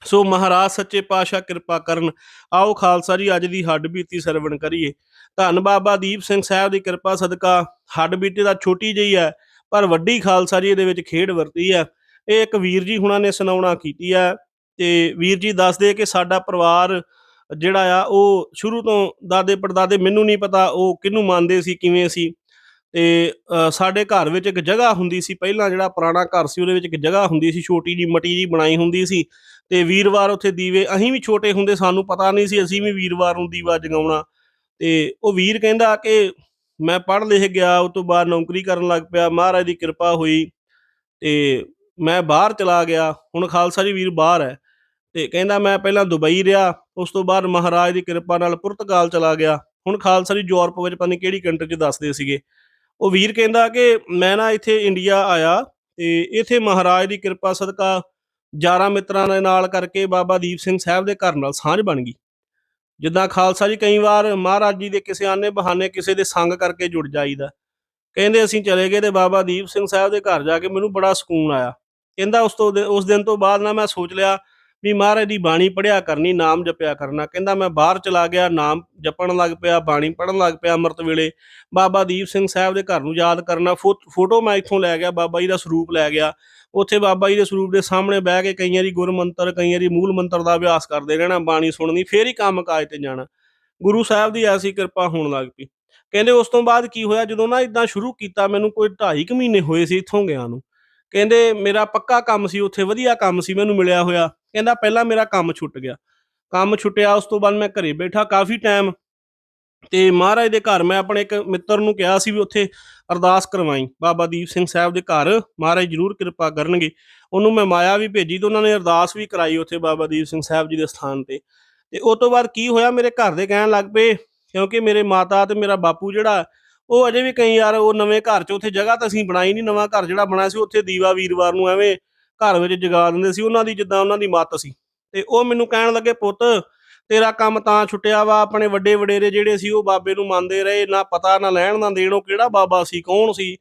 ਸੋ ਮਹਾਰਾਜ ਸੱਚੇ ਪਾਤਸ਼ਾਹ ਕਿਰਪਾ ਕਰਨ, ਆਓ ਖਾਲਸਾ ਜੀ ਅੱਜ ਦੀ ਹੱਡ ਬੀਤੀ ਸਰਵਣ ਕਰੀਏ। ਧੰਨ ਬਾਬਾ ਦੀਪ ਸਿੰਘ ਸਾਹਿਬ ਦੀ ਕਿਰਪਾ ਸਦਕਾ ਹੱਡ ਬੀਤੀ ਦਾ ਛੋਟੀ ਜਿਹੀ ਹੈ, ਪਰ ਵੱਡੀ ਖਾਲਸਾ ਜੀ ਇਹਦੇ ਵਿੱਚ ਖੇਡ ਵਰਤੀ ਹੈ। ਇਹ ਇੱਕ ਵੀਰ ਜੀ ਹੁਣਾਂ ਨੇ ਸੁਣਾਉਣਾ ਕੀਤੀ ਹੈ ਤੇ ਵੀਰ ਜੀ ਦੱਸਦੇ ਕਿ ਸਾਡਾ ਪਰਿਵਾਰ ਜਿਹੜਾ ਆ, ਉਹ ਸ਼ੁਰੂ ਤੋਂ ਦਾਦੇ ਪੜਦਾਦੇ ਮੈਨੂੰ ਨਹੀਂ ਪਤਾ, ਉਹ ਕਿਹਨੂੰ ਮੰਨਦੇ ਸੀ, ਕਿਵੇਂ ਸੀ। ਤੇ ਸਾਡੇ ਘਰ ਵਿੱਚ ਇੱਕ ਜਗ੍ਹਾ ਹੁੰਦੀ ਸੀ, ਪਹਿਲਾਂ ਜਿਹੜਾ ਪੁਰਾਣਾ ਘਰ ਸੀ, ਉਹਦੇ ਵਿੱਚ ਇੱਕ ਜਗ੍ਹਾ ਹੁੰਦੀ ਸੀ, ਛੋਟੀ ਜੀ ਮਟੀ ਜੀ ਬਣਾਈ ਹੁੰਦੀ ਸੀ। ਤੇ ਵੀਰਵਾਰ ਉੱਥੇ ਦੀਵੇ, ਅਸੀਂ ਵੀ ਛੋਟੇ ਹੁੰਦੇ, ਸਾਨੂੰ ਪਤਾ ਨਹੀਂ ਸੀ, ਅਸੀਂ ਵੀ ਵੀਰਵਾਰ ਨੂੰ ਦੀਵਾ ਜਗਾਉਣਾ। ਤੇ ਉਹ ਵੀਰ ਕਹਿੰਦਾ ਕਿ ਮੈਂ ਪੜ੍ਹ ਲਿਖ ਗਿਆ ਉਸ ਤੋਂ ਬਾਅਦ ਨੌਕਰੀ ਕਰਨ ਲੱਗ ਪਿਆ, ਮਹਾਰਾਜ ਦੀ ਕਿਰਪਾ ਹੋਈ। ਤੇ ਮੈਂ ਬਾਹਰ ਚਲਾ ਗਿਆ, ਹੁਣ ਖਾਲਸਾ ਜੀ ਵੀਰ ਬਾਹਰ ਹੈ। ਤੇ ਕਹਿੰਦਾ ਮੈਂ ਪਹਿਲਾਂ ਦੁਬਈ ਰਿਹਾ, ਉਸ ਤੋਂ ਬਾਅਦ ਮਹਾਰਾਜ ਦੀ ਕਿਰਪਾ ਨਾਲ ਪੁਰਤਗਾਲ ਚਲਾ ਗਿਆ। ਹੁਣ ਖਾਲਸਾ ਜੀ ਯੂਰਪ ਵਿੱਚ ਪਤਾ ਨਹੀਂ ਕਿਹੜੀ ਕੰਟਰੀ 'ਚ ਦੱਸਦੇ ਸੀਗੇ। ਉਹ ਵੀਰ ਕਹਿੰਦਾ ਕਿ ਮੈਂ ਨਾ ਇੱਥੇ ਇੰਡੀਆ ਆਇਆ ਤੇ ਇੱਥੇ ਮਹਾਰਾਜ ਦੀ ਕਿਰਪਾ ਸਦਕਾ ਯਾਰਾਂ ਮਿੱਤਰਾਂ ਦੇ ਨਾਲ ਕਰਕੇ ਬਾਬਾ ਦੀਪ ਸਿੰਘ ਸਾਹਿਬ ਦੇ ਘਰ ਨਾਲ ਸਾਂਝ ਬਣ ਗਈ। ਜਿੱਦਾਂ ਖਾਲਸਾ ਜੀ ਕਈ ਵਾਰ ਮਹਾਰਾਜ ਜੀ ਦੇ ਕਿਸੇ ਆਨੇ ਬਹਾਨੇ ਕਿਸੇ ਦੇ ਸੰਗ ਕਰਕੇ ਜੁੜ ਜਾਈਦਾ। ਕਹਿੰਦੇ ਅਸੀਂ ਚਲੇ ਗਏ ਤੇ ਬਾਬਾ ਦੀਪ ਸਿੰਘ ਸਾਹਿਬ ਦੇ ਘਰ ਜਾ ਕੇ ਮੈਨੂੰ ਬੜਾ ਸਕੂਨ ਆਇਆ। ਕਹਿੰਦਾ ਉਸ ਤੋਂ ਦੇ- ਉਸ ਦਿਨ ਤੋਂ ਬਾਅਦ ਨਾ ਮੈਂ ਸੋਚ ਲਿਆ ਵੀ ਮਹਾਰਾਜ ਦੀ ਬਾਣੀ ਪੜਿਆ ਕਰਨੀ, ਨਾਮ ਜਪਿਆ ਕਰਨਾ। ਕਹਿੰਦਾ ਮੈਂ ਬਾਹਰ ਚਲਾ ਗਿਆ, ਨਾਮ ਜਪਣ ਲੱਗ ਪਿਆ, ਬਾਣੀ ਪੜਨ ਲੱਗ ਪਿਆ ਅੰਮ੍ਰਿਤ ਵੇਲੇ। ਬਾਬਾ ਦੀਪ ਸਿੰਘ ਸਾਹਿਬ ਦੇ ਘਰ ਨੂੰ ਯਾਦ ਕਰਨਾ ਫੋ- ਫੋਟੋ ਮੈਂ ਇੱਥੋਂ ਲੈ ਗਿਆ, ਬਾਬਾ ਜੀ ਦਾ ਸਰੂਪ ਲੈ ਗਿਆ। ਉੱਥੇ ਬਾਬਾ ਜੀ ਦੇ ਸਰੂਪ ਦੇ ਸਾਹਮਣੇ ਬਹਿ ਕੇ ਕਈ ਵਾਰੀ ਗੁਰ ਮੰਤਰ ਕਈ ਵਾਰੀ ਮੂਲ ਮੰਤਰ ਦਾ ਅਭਿਆਸ ਕਰਦੇ ਰਹਿਣਾ, ਬਾਣੀ ਸੁਣਨੀ, ਫੇਰ ਹੀ ਕੰਮ ਕਾਜ ਤੇ ਜਾਣਾ। ਗੁਰੂ ਸਾਹਿਬ ਦੀ ਐਸੀ ਕਿਰਪਾ ਹੋਣ ਲੱਗ ਪਈ। ਕਹਿੰਦੇ ਉਸ ਤੋਂ ਬਾਅਦ ਕੀ ਹੋਇਆ? ਜਦੋਂ ਨਾ ਇਦਾਂ ਸ਼ੁਰੂ ਕੀਤਾ, ਮੈਨੂੰ ਕੋਈ 2.5 ਕੁ ਮਹੀਨੇ ਹੋਏ ਸੀ ਇੱਥੋਂ ਗਿਆ ਨੂੰ। ਕਹਿੰਦੇ ਮੇਰਾ ਪੱਕਾ ਕੰਮ ਸੀ, ਉੱਥੇ ਵਧੀਆ ਕੰਮ ਸੀ, ਮੈਨੂੰ ਮਿਲਿਆ ਹੋਇਆ। ਕਹਿੰਦਾ ਪਹਿਲਾਂ ਮੇਰਾ ਕੰਮ ਛੁੱਟ ਗਿਆ। ਕੰਮ ਛੁੱਟਿਆ, ਉਸ ਤੋਂ ਬਾਅਦ ਮੈਂ ਘਰੇ ਬੈਠਾ ਕਾਫੀ ਟਾਈਮ ਤੇ ਮਹਾਰਾਜ ਦੇ ਘਰ ਮੈਂ ਆਪਣੇ ਇੱਕ ਮਿੱਤਰ ਨੂੰ ਕਿਹਾ ਸੀ ਵੀ ਉੱਥੇ ਅਰਦਾਸ ਕਰਵਾਈ। ਬਾਬਾ ਦੀਪ ਸਿੰਘ ਸਾਹਿਬ ਦੇ ਘਰ ਮਹਾਰਾਜ ਜਰੂਰ ਕਿਰਪਾ ਕਰਨਗੇ। ਉਹਨੂੰ ਮੈਂ ਮਾਇਆ ਵੀ ਭੇਜੀ ਤੇ ਉਹਨਾਂ ਨੇ ਅਰਦਾਸ ਵੀ ਕਰਾਈ ਉੱਥੇ ਬਾਬਾ ਦੀਪ ਸਿੰਘ ਸਾਹਿਬ ਜੀ ਦੇ ਸਥਾਨ ਤੇ। ਤੇ ਉਸ ਤੋਂ ਬਾਅਦ ਕੀ ਹੋਇਆ, ਮੇਰੇ ਘਰ ਦੇ ਕਹਿਣ ਲੱਗ ਪਏ, ਕਿਉਂਕਿ ਮੇਰੇ ਮਾਤਾ ਤੇ ਮੇਰਾ ਬਾਪੂ ਜਿਹੜਾ, ਉਹ ਅਜੇ ਵੀ ਕਈ ਯਾਰ ਉਹ ਨਵੇਂ ਘਰ 'ਚ, ਉੱਥੇ ਜਗ੍ਹਾ ਤਾਂ ਅਸੀਂ ਬਣਾਈ ਨਹੀਂ ਨਵਾਂ ਘਰ ਜਿਹੜਾ ਬਣਾਇਆ ਸੀ, ਉੱਥੇ ਦੀਵਾ ਵੀਰਵਾਰ ਨੂੰ ਐਵੇਂ ਘਰ ਵਿੱਚ ਜਗਾ ਦਿੰਦੇ ਸੀ, ਉਹਨਾਂ ਦੀ ਜਿੱਦਾਂ ਉਹਨਾਂ ਦੀ ਮੱਤ ਸੀ। ਤੇ ਉਹ ਮੈਨੂੰ ਕਹਿਣ ਲੱਗੇ, ਪੁੱਤ, ਤੇਰਾ ਕੰਮ ਤਾਂ ਛੁੱਟਿਆ ਵਾ, ਆਪਣੇ ਵੱਡੇ ਵਡੇਰੇ ਜਿਹੜੇ ਸੀ, ਉਹ ਬਾਬੇ ਨੂੰ ਮੰਨਦੇ ਰਹੇ, ਨਾ ਪਤਾ, ਨਾ ਲੈਣ, ਨਾ ਦੇਣ ਕਿਹੜਾ ਬਾਬਾ ਸੀ, ਕੌਣ ਸੀ?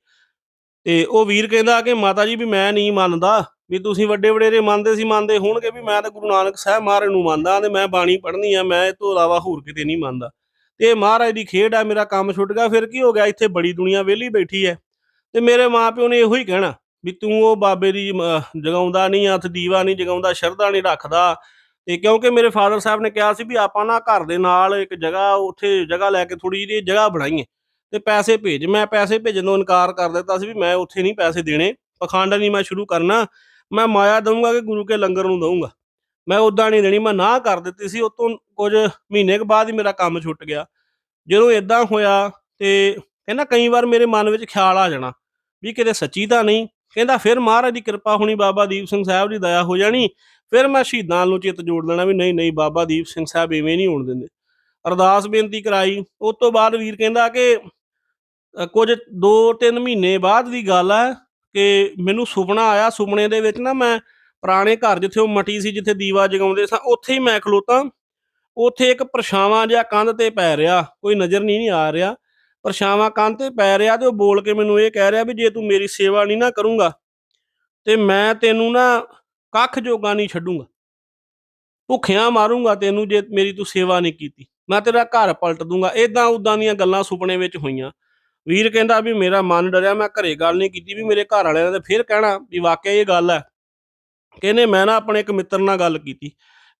ਤੇ ਉਹ ਵੀਰ ਕਹਿੰਦਾ ਕਿ, ਮਾਤਾ ਜੀ, ਵੀ ਮੈਂ ਨਹੀਂ ਮੰਨਦਾ, ਵੀ ਤੁਸੀਂ ਵੱਡੇ ਵਡੇਰੇ ਮੰਨਦੇ ਸੀ, ਮੰਨਦੇ ਹੋਣਗੇ, ਵੀ ਮੈਂ ਤਾਂ ਗੁਰੂ ਨਾਨਕ ਸਾਹਿਬ ਮਹਾਰਾਜ ਨੂੰ ਮੰਨਦਾ ਤੇ ਮੈਂ ਬਾਣੀ ਪੜ੍ਹਨੀ ਆ, ਮੈਂ ਇਹ ਤੋਂ ਇਲਾਵਾ ਹੋਰ ਕਿਤੇ ਨਹੀਂ ਮੰਨਦਾ। ਤੇ ਇਹ ਮਹਾਰਾਜ ਦੀ ਖੇਡ ਆ, ਮੇਰਾ ਕੰਮ ਛੁੱਟ ਗਿਆ, ਫਿਰ ਕੀ ਹੋ ਗਿਆ? ਇੱਥੇ ਬੜੀ ਦੁਨੀਆ ਵਿਹਲੀ ਬੈਠੀ ਹੈ ਤੇ ਮੇਰੇ ਮਾਪਿਓ ਨੇ ਇਹੋ ਹੀ ਕਹਿਣਾ ਵੀ ਤੂੰ ਉਹ ਬਾਬੇ ਦੀ ਜਗਾਉਂਦਾ ਨਹੀਂ, ਹੱਥ ਦੀਵਾ ਨਹੀਂ ਜਗਾਉਂਦਾ, ਸ਼ਰਧਾ ਨਹੀਂ ਰੱਖਦਾ। ਤੇ ਕਿਉਂਕਿ ਮੇਰੇ ਫਾਦਰ ਸਾਹਿਬ ਨੇ ਕਿਹਾ ਸੀ ਵੀ ਆਪਾਂ ਨਾ ਘਰ ਦੇ ਨਾਲ ਇੱਕ ਜਗ੍ਹਾ, ਉੱਥੇ ਜਗ੍ਹਾ ਲੈ ਕੇ ਥੋੜੀ ਜਿਹੀ ਜਗ੍ਹਾ ਬਣਾਈਏ। ਤੇ ਪੈਸੇ ਭੇਜ, ਮੈਂ ਪੈਸੇ ਭੇਜਣ ਤੋਂ ਇਨਕਾਰ ਕਰ ਦਿੱਤਾ ਸੀ ਵੀ ਮੈਂ ਉੱਥੇ ਨਹੀਂ ਪੈਸੇ ਦੇਣੇ, ਪਖੰਡ ਨਹੀਂ ਮੈਂ ਸ਼ੁਰੂ ਕਰਨਾ। ਮੈਂ ਮਾਇਆ ਦਊਂਗਾ ਕਿ ਗੁਰੂ ਕੇ ਲੰਗਰ ਨੂੰ ਦਊਂਗਾ। ਮੈਂ ਉਦਾਂ ਨਹੀਂ ਦੇਣੀ, ਮੈਂ ਨਾ ਕਰ ਦਿੱਤੀ ਸੀ, ਉਤੋਂ ਕੁਝ ਮਹੀਨੇ ਕੁ ਬਾਅਦ ਹੀ ਮੇਰਾ ਕੰਮ ਛੁੱਟ ਗਿਆ। ਜਦੋਂ ਇਦਾਂ ਹੋਇਆ ਤੇ ਕਹਿੰਦਾ ਕਈ ਵਾਰ ਮੇਰੇ ਮਨ ਵਿੱਚ ਖਿਆਲ ਆ ਜਾਣਾ ਵੀ ਕਿਤੇ ਸੱਚੀ ਤਾਂ ਨਹੀਂ ਕਹਿੰਦਾ ਫਿਰ ਮਹਾਰਾਜ ਦੀ ਕਿਰਪਾ ਹੋਣੀ ਬਾਬਾ ਦੀਪ ਸਿੰਘ ਸਾਹਿਬ ਦੀ ਦਇਆ ਹੋ ਜਾਣੀ। ਫਿਰ ਮੈਂ ਸ਼ਹੀਦਾਂ ਨੂੰ ਚਿੱਤ ਜੋੜ ਲੈਣਾ ਵੀ ਨਹੀਂ ਨਹੀਂ ਬਾਬਾ ਦੀਪ ਸਿੰਘ ਸਾਹਿਬ ਐਵੇਂ ਨਹੀਂ ਹੋਣ ਦਿੰਦੇ। ਅਰਦਾਸ ਬੇਨਤੀ ਕਰਾਈ। ਉਸ ਤੋਂ ਬਾਅਦ ਵੀਰ ਕਹਿੰਦਾ ਕਿ ਅ, ਕੁਝ 2-3 ਮਹੀਨੇ ਬਾਅਦ ਦੀ ਗੱਲ ਹੈ ਕਿ ਮੈਨੂੰ ਸੁਪਨਾ ਆਇਆ ਸੁਪਨੇ ਦੇ ਵਿੱਚ ਨਾ ਮੈਂ ਪੁਰਾਣੇ ਘਰ ਜਿੱਥੇ ਉਹ ਮਟੀ ਸੀ ਜਿੱਥੇ ਦੀਵਾ ਜਗਾਉਂਦੇ ਸਾਂ ਉੱਥੇ ਹੀ ਮੈਂ ਖਲੋਤਾ। ਉੱਥੇ ਇੱਕ ਪਰਛਾਵਾਂ ਜਿਹਾ ਕੰਧ ਤੇ ਪੈ ਰਿਹਾ ਕੋਈ ਨਜ਼ਰ ਨਹੀਂ ਨਹੀਂ ਆ ਰਿਹਾ। ਪਰਛਾਵਾਂ ਕੰਧ ਤੇ ਪੈ ਰਿਹਾ ਤੇ ਉਹ ਬੋਲ ਕੇ ਮੈਨੂੰ ਇਹ ਕਹਿ ਰਿਹਾ ਵੀ ਜੇ ਤੂੰ ਮੇਰੀ ਸੇਵਾ ਨਹੀਂ ਨਾ ਕਰੂੰਗਾ, ਤੇ ਮੈਂ ਤੈਨੂੰ ਨਾ ਕੱਖ ਜੋਗਾ ਨਹੀਂ ਛੱਡੂੰਗਾ। ਭੁੱਖਿਆਂ ਮਾਰੂੰਗਾ ਤੈਨੂੰ ਜੇ ਮੇਰੀ ਤੂੰ ਸੇਵਾ ਨਹੀਂ ਕੀਤੀ। ਮੈਂ ਤੇਰਾ ਘਰ ਪਲਟ ਦੂੰਗਾ। ਇਦਾਂ ਉਦਾਂ ਦੀਆਂ ਗੱਲਾਂ ਸੁਪਨੇ ਵਿੱਚ ਹੋਈਆਂ। ਵੀਰ ਕਹਿੰਦਾ ਵੀ ਮੇਰਾ ਮਨ ਡਰਿਆ, ਮੈਂ ਘਰੇ ਗੱਲ ਨਹੀਂ ਕੀਤੀ ਵੀ ਮੇਰੇ ਘਰ ਵਾਲਿਆਂ ਨੇ ਫਿਰ ਕਹਿਣਾ ਵੀ ਵਾਕਿਆ ਇਹ ਗੱਲ ਹੈ। ਕਹਿੰਦੇ ਮੈਂ ਨਾ ਆਪਣੇ ਇੱਕ ਮਿੱਤਰ ਨਾਲ ਗੱਲ ਕੀਤੀ